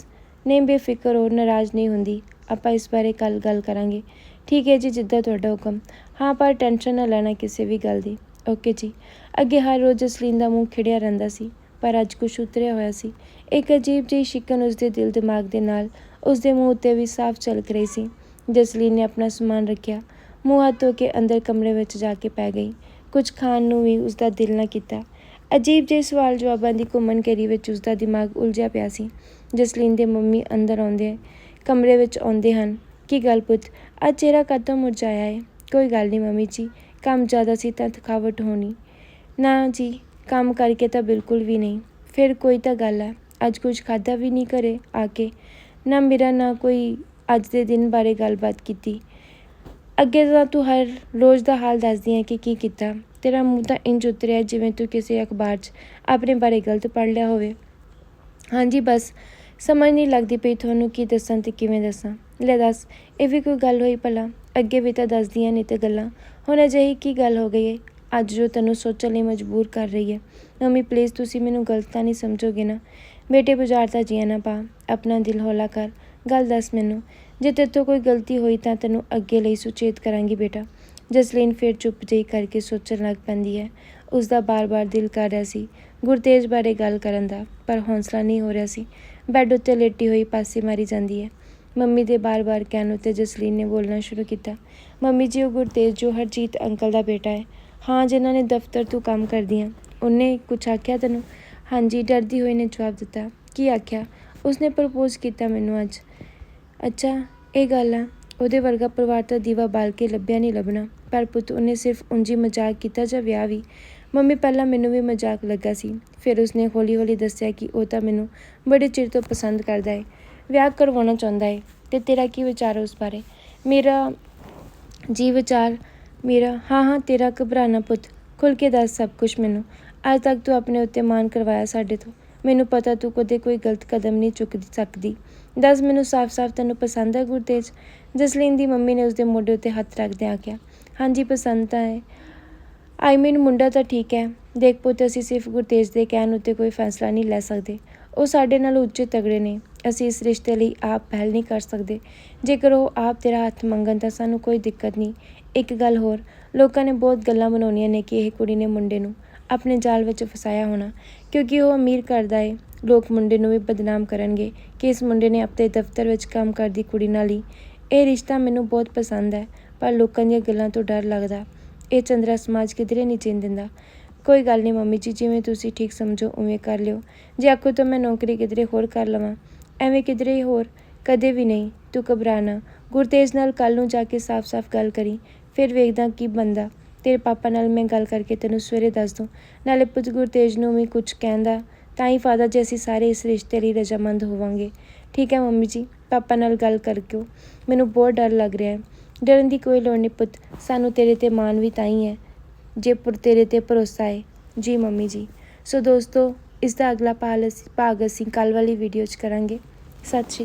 ਨਹੀਂ, ਬੇਫਿਕਰ ਹੋ ਨਾਰਾਜ਼ ਨਹੀਂ ਹੁੰਦੀ। ਆਪਾਂ ਇਸ ਬਾਰੇ ਕੱਲ ਗੱਲ ਕਰਾਂਗੇ। ਠੀਕ ਹੈ ਜੀ, ਜਿੱਦਾਂ ਤੁਹਾਡਾ ਹੁਕਮ। ਹਾਂ, ਪਰ ਟੈਨਸ਼ਨ ਨਾ ਲੈਣਾ ਕਿਸੇ ਵੀ ਗੱਲ ਦੀ। ਓਕੇ ਜੀ। ਅੱਗੇ ਹਰ ਰੋਜ਼ ਜਸਲੀਨ ਦਾ ਮੂੰਹ ਖਿੜਿਆ ਰਹਿੰਦਾ ਸੀ, ਪਰ ਅੱਜ ਕੁਛ ਉਤਰਿਆ ਹੋਇਆ ਸੀ। ਇੱਕ ਅਜੀਬ ਜਿਹੀ ਸ਼ਿਕਨ ਉਸਦੇ ਦਿਲ ਦਿਮਾਗ ਦੇ ਨਾਲ ਉਸਦੇ ਮੂੰਹ ਉੱਤੇ ਵੀ ਸਾਫ਼ ਝਲਕ ਰਹੀ ਸੀ ਜਸਲੀਨ ਨੇ ਆਪਣਾ ਸਮਾਨ ਰੱਖਿਆ। ਮੂੰਹ ਹੱਥ ਧੋ ਕੇ ਅੰਦਰ ਕਮਰੇ ਵਿੱਚ ਜਾ ਕੇ ਪੈ ਗਈ। ਕੁਝ ਖਾਣ ਨੂੰ ਵੀ ਉਸਦਾ ਦਿਲ ਨਾ ਕੀਤਾ। ਅਜੀਬ ਜਿਹੇ ਸਵਾਲ ਜਵਾਬਾਂ ਦੀ ਘੁੰਮਣ ਘੇਰੀ ਵਿੱਚ ਉਸਦਾ ਦਿਮਾਗ ਉਲਝਿਆ ਪਿਆ ਸੀ। ਜਸਲੀਨ ਦੇ ਮੰਮੀ ਅੰਦਰ ਆਉਂਦੇ, ਕਮਰੇ ਵਿੱਚ ਆਉਂਦੇ ਹਨ। ਕੀ ਗੱਲ ਪੁੱਤ ਅੱਜ ਚਿਹਰਾ ਕਦੋਂ ਮੁਰਝਾਇਆ ਹੈ ਕੋਈ ਗੱਲ ਨਹੀਂ ਮੰਮੀ ਜੀ, ਕੰਮ ਜ਼ਿਆਦਾ ਸੀ ਤਾਂ ਥਕਾਵਟ ਹੋਣੀ। ਨਾ ਜੀ, ਕੰਮ ਕਰਕੇ ਤਾਂ ਬਿਲਕੁਲ ਵੀ ਨਹੀਂ। ਫਿਰ ਕੋਈ ਤਾਂ ਗੱਲ ਹੈ ਅੱਜ ਕੁਝ ਖਾਦਾ ਵੀ ਨਹੀਂ ਕਰੇ ਆ ਕੇ? ਨਾ ਮੇਰਾ, ਨਾ ਕੋਈ ਅੱਜ ਦੇ ਦਿਨ ਬਾਰੇ ਗੱਲਬਾਤ ਕੀਤੀ। ਅੱਗੇ ਤਾਂ ਤੂੰ ਹਰ ਰੋਜ਼ ਦਾ ਹਾਲ ਦੱਸਦੀ ਹੈ ਕਿ ਕੀ ਕੀਤਾ। ਤੇਰਾ ਮੂੰਹ ਤਾਂ ਇੰਜ ਉਤਰਿਆ ਜਿਵੇਂ ਤੂੰ ਕਿਸੇ ਅਖਬਾਰ 'ਚ ਆਪਣੇ ਬਾਰੇ ਗਲਤ ਪੜ੍ਹ ਲਿਆ ਹੋਵੇ। ਹਾਂਜੀ, ਬਸ। ਸਮਝ ਨਹੀਂ ਲੱਗਦੀ ਪਈ ਤੁਹਾਨੂੰ ਕੀ ਦੱਸਾਂ ਤੇ ਕਿਵੇਂ ਦੱਸਾਂ। ਲੈ ਦੱਸ, ਇਹ ਵੀ ਕੋਈ ਗੱਲ ਹੋਈ ਭਲਾ? ਅੱਗੇ ਵੀ ਤਾਂ ਦੱਸਦੀਆਂ ਨੇ ਤੇ ਗੱਲਾਂ। ਹੁਣ ਅਜਿਹੀ ਕੀ ਗੱਲ ਹੋ ਗਈ ਹੈ ਅੱਜ ਜੋ ਤੈਨੂੰ ਸੋਚਣ ਲਈ ਮਜਬੂਰ ਕਰ ਰਹੀ ਹੈ ਮੰਮੀ ਪਲੀਜ਼ ਤੁਸੀਂ ਮੈਨੂੰ ਗਲਤ ਤਾਂ ਨਹੀਂ ਸਮਝੋਗੇ ਨਾ? ਬੇਟੇ ਬਾਜ਼ਾਰ ਤਾਂ ਜੀਆ ਨਾ ਪਾ। ਆਪਣਾ ਦਿਲ ਹੌਲਾ ਕਰ। ਗੱਲ ਦੱਸ ਮੈਨੂੰ। ਜੇ ਤੇਰੇ ਤੋਂ ਕੋਈ ਗਲਤੀ ਹੋਈ ਤਾਂ ਤੈਨੂੰ ਅੱਗੇ ਲਈ ਸੁਚੇਤ ਕਰਾਂਗੀ ਬੇਟਾ। ਜਸਲੀਨ ਫਿਰ ਚੁੱਪ ਜਿਹੀ ਕਰਕੇ ਸੋਚਣ ਲੱਗ ਪੈਂਦੀ ਹੈ। ਉਸ ਦਾ ਬਾਰ-ਬਾਰ ਦਿਲ ਕਰ ਰਿਹਾ ਸੀ। ਗੁਰਤੇਜ ਬਾਰੇ ਗੱਲ ਕਰਨ ਦਾ, ਪਰ ਹੌਸਲਾ ਨਹੀਂ ਹੋ ਰਿਹਾ ਸੀ। ਬੈੱਡ ਉੱਤੇ ਲੇਟੀ ਹੋਈ ਪਾਸੇ ਮਾਰੀ ਜਾਂਦੀ ਹੈ। ਮੰਮੀ ਦੇ ਬਾਰ-ਬਾਰ ਕਹਿਣ ਉੱਤੇ ਜਸਲੀਨ ਨੇ ਬੋਲਣਾ ਸ਼ੁਰੂ ਕੀਤਾ। ਮੰਮੀ ਜੀ, ਉਹ ਗੁਰਤੇਜ ਜੋ ਹਰਜੀਤ ਅੰਕਲ ਦਾ ਬੇਟਾ ਹੈ। ਹਾਂ, ਜਿਨ੍ਹਾਂ ਨੇ ਦਫ਼ਤਰ ਤੋਂ ਕੰਮ ਕਰਦੀਆਂ ਉਹਨੇ ਕੁਝ ਆਖਿਆ ਤੈਨੂੰ? ਹਾਂਜੀ, ਡਰਦੀ ਹੋਈ ਨੇ ਜਵਾਬ ਦਿੱਤਾ। ਕੀ ਆਖਿਆ? ਉਸਨੇ ਪ੍ਰਪੋਜ਼ ਕੀਤਾ ਮੈਨੂੰ ਅੱਜ। ਅੱਛਾ, ਇਹ ਗੱਲ ਆ। ਉਹਦੇ ਵਰਗਾ ਪਰਿਵਾਰ ਤਾਂ ਦੀਵਾ ਬਾਲ ਕੇ ਲੱਭਿਆ ਨਹੀਂ ਲੱਭਣਾ। ਪਰ ਪੁੱਤ ਉਹਨੇ ਸਿਰਫ ਉਂਝੀ ਮਜ਼ਾਕ ਕੀਤਾ ਜਾਂ ਵਿਆਹ ਵੀ? ਮੰਮੀ ਪਹਿਲਾਂ ਮੈਨੂੰ ਵੀ ਮਜ਼ਾਕ ਲੱਗਾ ਸੀ। ਫਿਰ ਉਸਨੇ ਹੌਲੀ-ਹੌਲੀ ਦੱਸਿਆ ਕਿ ਉਹ ਤਾਂ ਮੈਨੂੰ ਬੜੇ ਚਿਰ ਤੋਂ ਪਸੰਦ ਕਰਦਾ ਹੈ ਵਿਆਹ ਕਰਵਾਉਣਾ ਚਾਹੁੰਦਾ ਹੈ ਤੇ ਤੇਰਾ ਕੀ ਵਿਚਾਰ ਹੈ ਉਸ ਬਾਰੇ? ਮੇਰਾ ਜੀ ਵਿਚਾਰ, ਮੇਰਾ, ਹਾਂ ਹਾਂ, ਤੇਰਾ ਘਬਰਾਣਾ ਪੁੱਤ। ਖੁੱਲ ਕੇ ਦੱਸ ਸਭ ਕੁਝ ਮੈਨੂੰ। ਅੱਜ ਤੱਕ ਤੂੰ ਆਪਣੇ ਉੱਤੇ ਮਾਨ ਕਰਵਾਇਆ ਸਾਡੇ ਤੋਂ। ਮੈਨੂੰ ਪਤਾ ਤੂੰ ਕਦੇ ਕੋਈ ਗਲਤ ਕਦਮ ਨਹੀਂ ਚੁੱਕ ਸਕਦੀ। ਦੱਸ ਮੈਨੂੰ ਸਾਫ਼-ਸਾਫ਼ ਤੈਨੂੰ ਪਸੰਦ ਹੈ ਗੁਰਤੇਜ ਜਸਲੀਨ ਦੀ ਮੰਮੀ ਨੇ ਉਸਦੇ ਮੋਢੇ ਉੱਤੇ ਹੱਥ ਰੱਖਦਿਆਂ ਆਖਿਆ ਹਾਂਜੀ, ਪਸੰਦ ਤਾਂ ਹੈ। ਆਈ ਮੀਨ ਮੁੰਡਾ ਤਾਂ ਠੀਕ ਹੈ। ਦੇਖ ਪੁੱਤ, ਅਸੀਂ ਸਿਰਫ ਗੁਰਤੇਜ ਦੇ ਕਹਿਣ ਉੱਤੇ ਕੋਈ ਫੈਸਲਾ ਨਹੀਂ ਲੈ ਸਕਦੇ। ਉਹ ਸਾਡੇ ਨਾਲ ਉੱਚੇ ਤਗੜੇ ਨੇ। ਅਸੀਂ ਇਸ ਰਿਸ਼ਤੇ ਲਈ ਆਪ ਪਹਿਲ ਨਹੀਂ ਕਰ ਸਕਦੇ। ਜੇਕਰ ਉਹ ਆਪ ਤੇਰਾ ਹੱਥ ਮੰਗਣ ਤਾਂ ਸਾਨੂੰ ਕੋਈ ਦਿੱਕਤ ਨਹੀਂ। ਇੱਕ ਗੱਲ ਹੋਰ, ਲੋਕਾਂ ਨੇ ਬਹੁਤ ਗੱਲਾਂ ਬਣਾਉਣੀਆਂ ਨੇ ਕਿ ਇਹ ਕੁੜੀ ਨੇ ਮੁੰਡੇ ਨੂੰ ਆਪਣੇ ਜਾਲ ਵਿੱਚ ਫਸਾਇਆ ਹੋਣਾ, ਕਿਉਂਕਿ ਉਹ ਅਮੀਰ ਕਰਦਾ ਏ। ਲੋਕ ਮੁੰਡੇ ਨੂੰ ਵੀ ਬਦਨਾਮ ਕਰਨਗੇ ਕਿ ਇਸ ਮੁੰਡੇ ਨੇ ਆਪਣੇ ਦਫ਼ਤਰ ਵਿੱਚ ਕੰਮ ਕਰਦੀ ਕੁੜੀ ਨਾਲ ਹੀ। ਇਹ ਰਿਸ਼ਤਾ ਮੈਨੂੰ ਬਹੁਤ ਪਸੰਦ ਹੈ। ਪਰ ਲੋਕਾਂ ਦੀਆਂ ਗੱਲਾਂ ਤੋਂ ਡਰ ਲੱਗਦਾ। ਇਹ ਚੰਦਰਾ ਸਮਾਜ ਕਿਧਰੇ ਨਹੀਂ ਚੀਨ ਦਿੰਦਾ। ਕੋਈ ਗੱਲ ਨਹੀਂ ਮੰਮੀ ਜੀ, ਜਿਵੇਂ ਤੁਸੀਂ ਠੀਕ ਸਮਝੋ, ਉਵੇਂ ਕਰ ਲਿਓ। ਜੇ ਆਖੋ ਤਾਂ ਮੈਂ ਨੌਕਰੀ ਕਿਧਰੇ ਹੋਰ ਕਰ ਲਵਾਂ। ਐਵੇਂ ਕਿਧਰੇ ਹੋਰ? ਕਦੇ ਵੀ ਨਹੀਂ। ਤੂੰ ਘਬਰਾਣਾ ਗੁਰਤੇਜ ਨਾਲ ਕੱਲ ਨੂੰ ਜਾ ਕੇ ਸਾਫ਼-ਸਾਫ਼ ਗੱਲ ਕਰੀ। ਫਿਰ ਵੇਖਦਾ ਕੀ ਬੰਦਾ ਤੇਰੇ ਪਾਪਾ ਨਾਲ ਮੈਂ ਗੱਲ ਕਰਕੇ ਤੈਨੂੰ ਸਵੇਰੇ ਦੱਸ ਦੂੰ। ਨਾਲੇ ਪੁੱਤ ਗੁਰਤੇਜ ਨੂੰ ਵੀ ਕੁਝ ਕਹਿੰਦਾ, ਤਾਂ ਹੀ ਫਾਦਰ ਜੇ ਅਸੀਂ ਸਾਰੇ ਇਸ ਰਿਸ਼ਤੇ ਲਈ ਰਜਾਮੰਦ ਹੋਵਾਂਗੇ। ਠੀਕ ਹੈ ਮੰਮੀ ਜੀ, ਪਾਪਾ ਨਾਲ ਗੱਲ ਕਰਕੇ ਮੈਨੂੰ ਬਹੁਤ ਡਰ ਲੱਗ ਰਿਹਾ ਹੈ। ਡਰਨ ਦੀ ਕੋਈ ਲੋੜ ਨਹੀਂ ਪੁੱਤ। ਸਾਨੂੰ ਤੇਰੇ ਤੇ ਮਾਣ ਵੀ ਤਾਂ ਹੀ ਹੈ। ਜੇ ਪੁਰ ਤੇਰੇ ਤੇ ਭਰੋਸਾ ਹੈ। ਜੀ ਮੰਮੀ ਜੀ। ਸੋ ਦੋਸਤੋ, ਇਸ ਦਾ ਅਗਲਾ ਭਾਗ ਅਸੀਂ ਭਾਗ ਅਸੀਂ ਕੱਲ ਵਾਲੀ ਵੀਡੀਓ 'ਚ ਕਰਾਂਗੇ। ਸਤਿ ਸ਼੍ਰੀ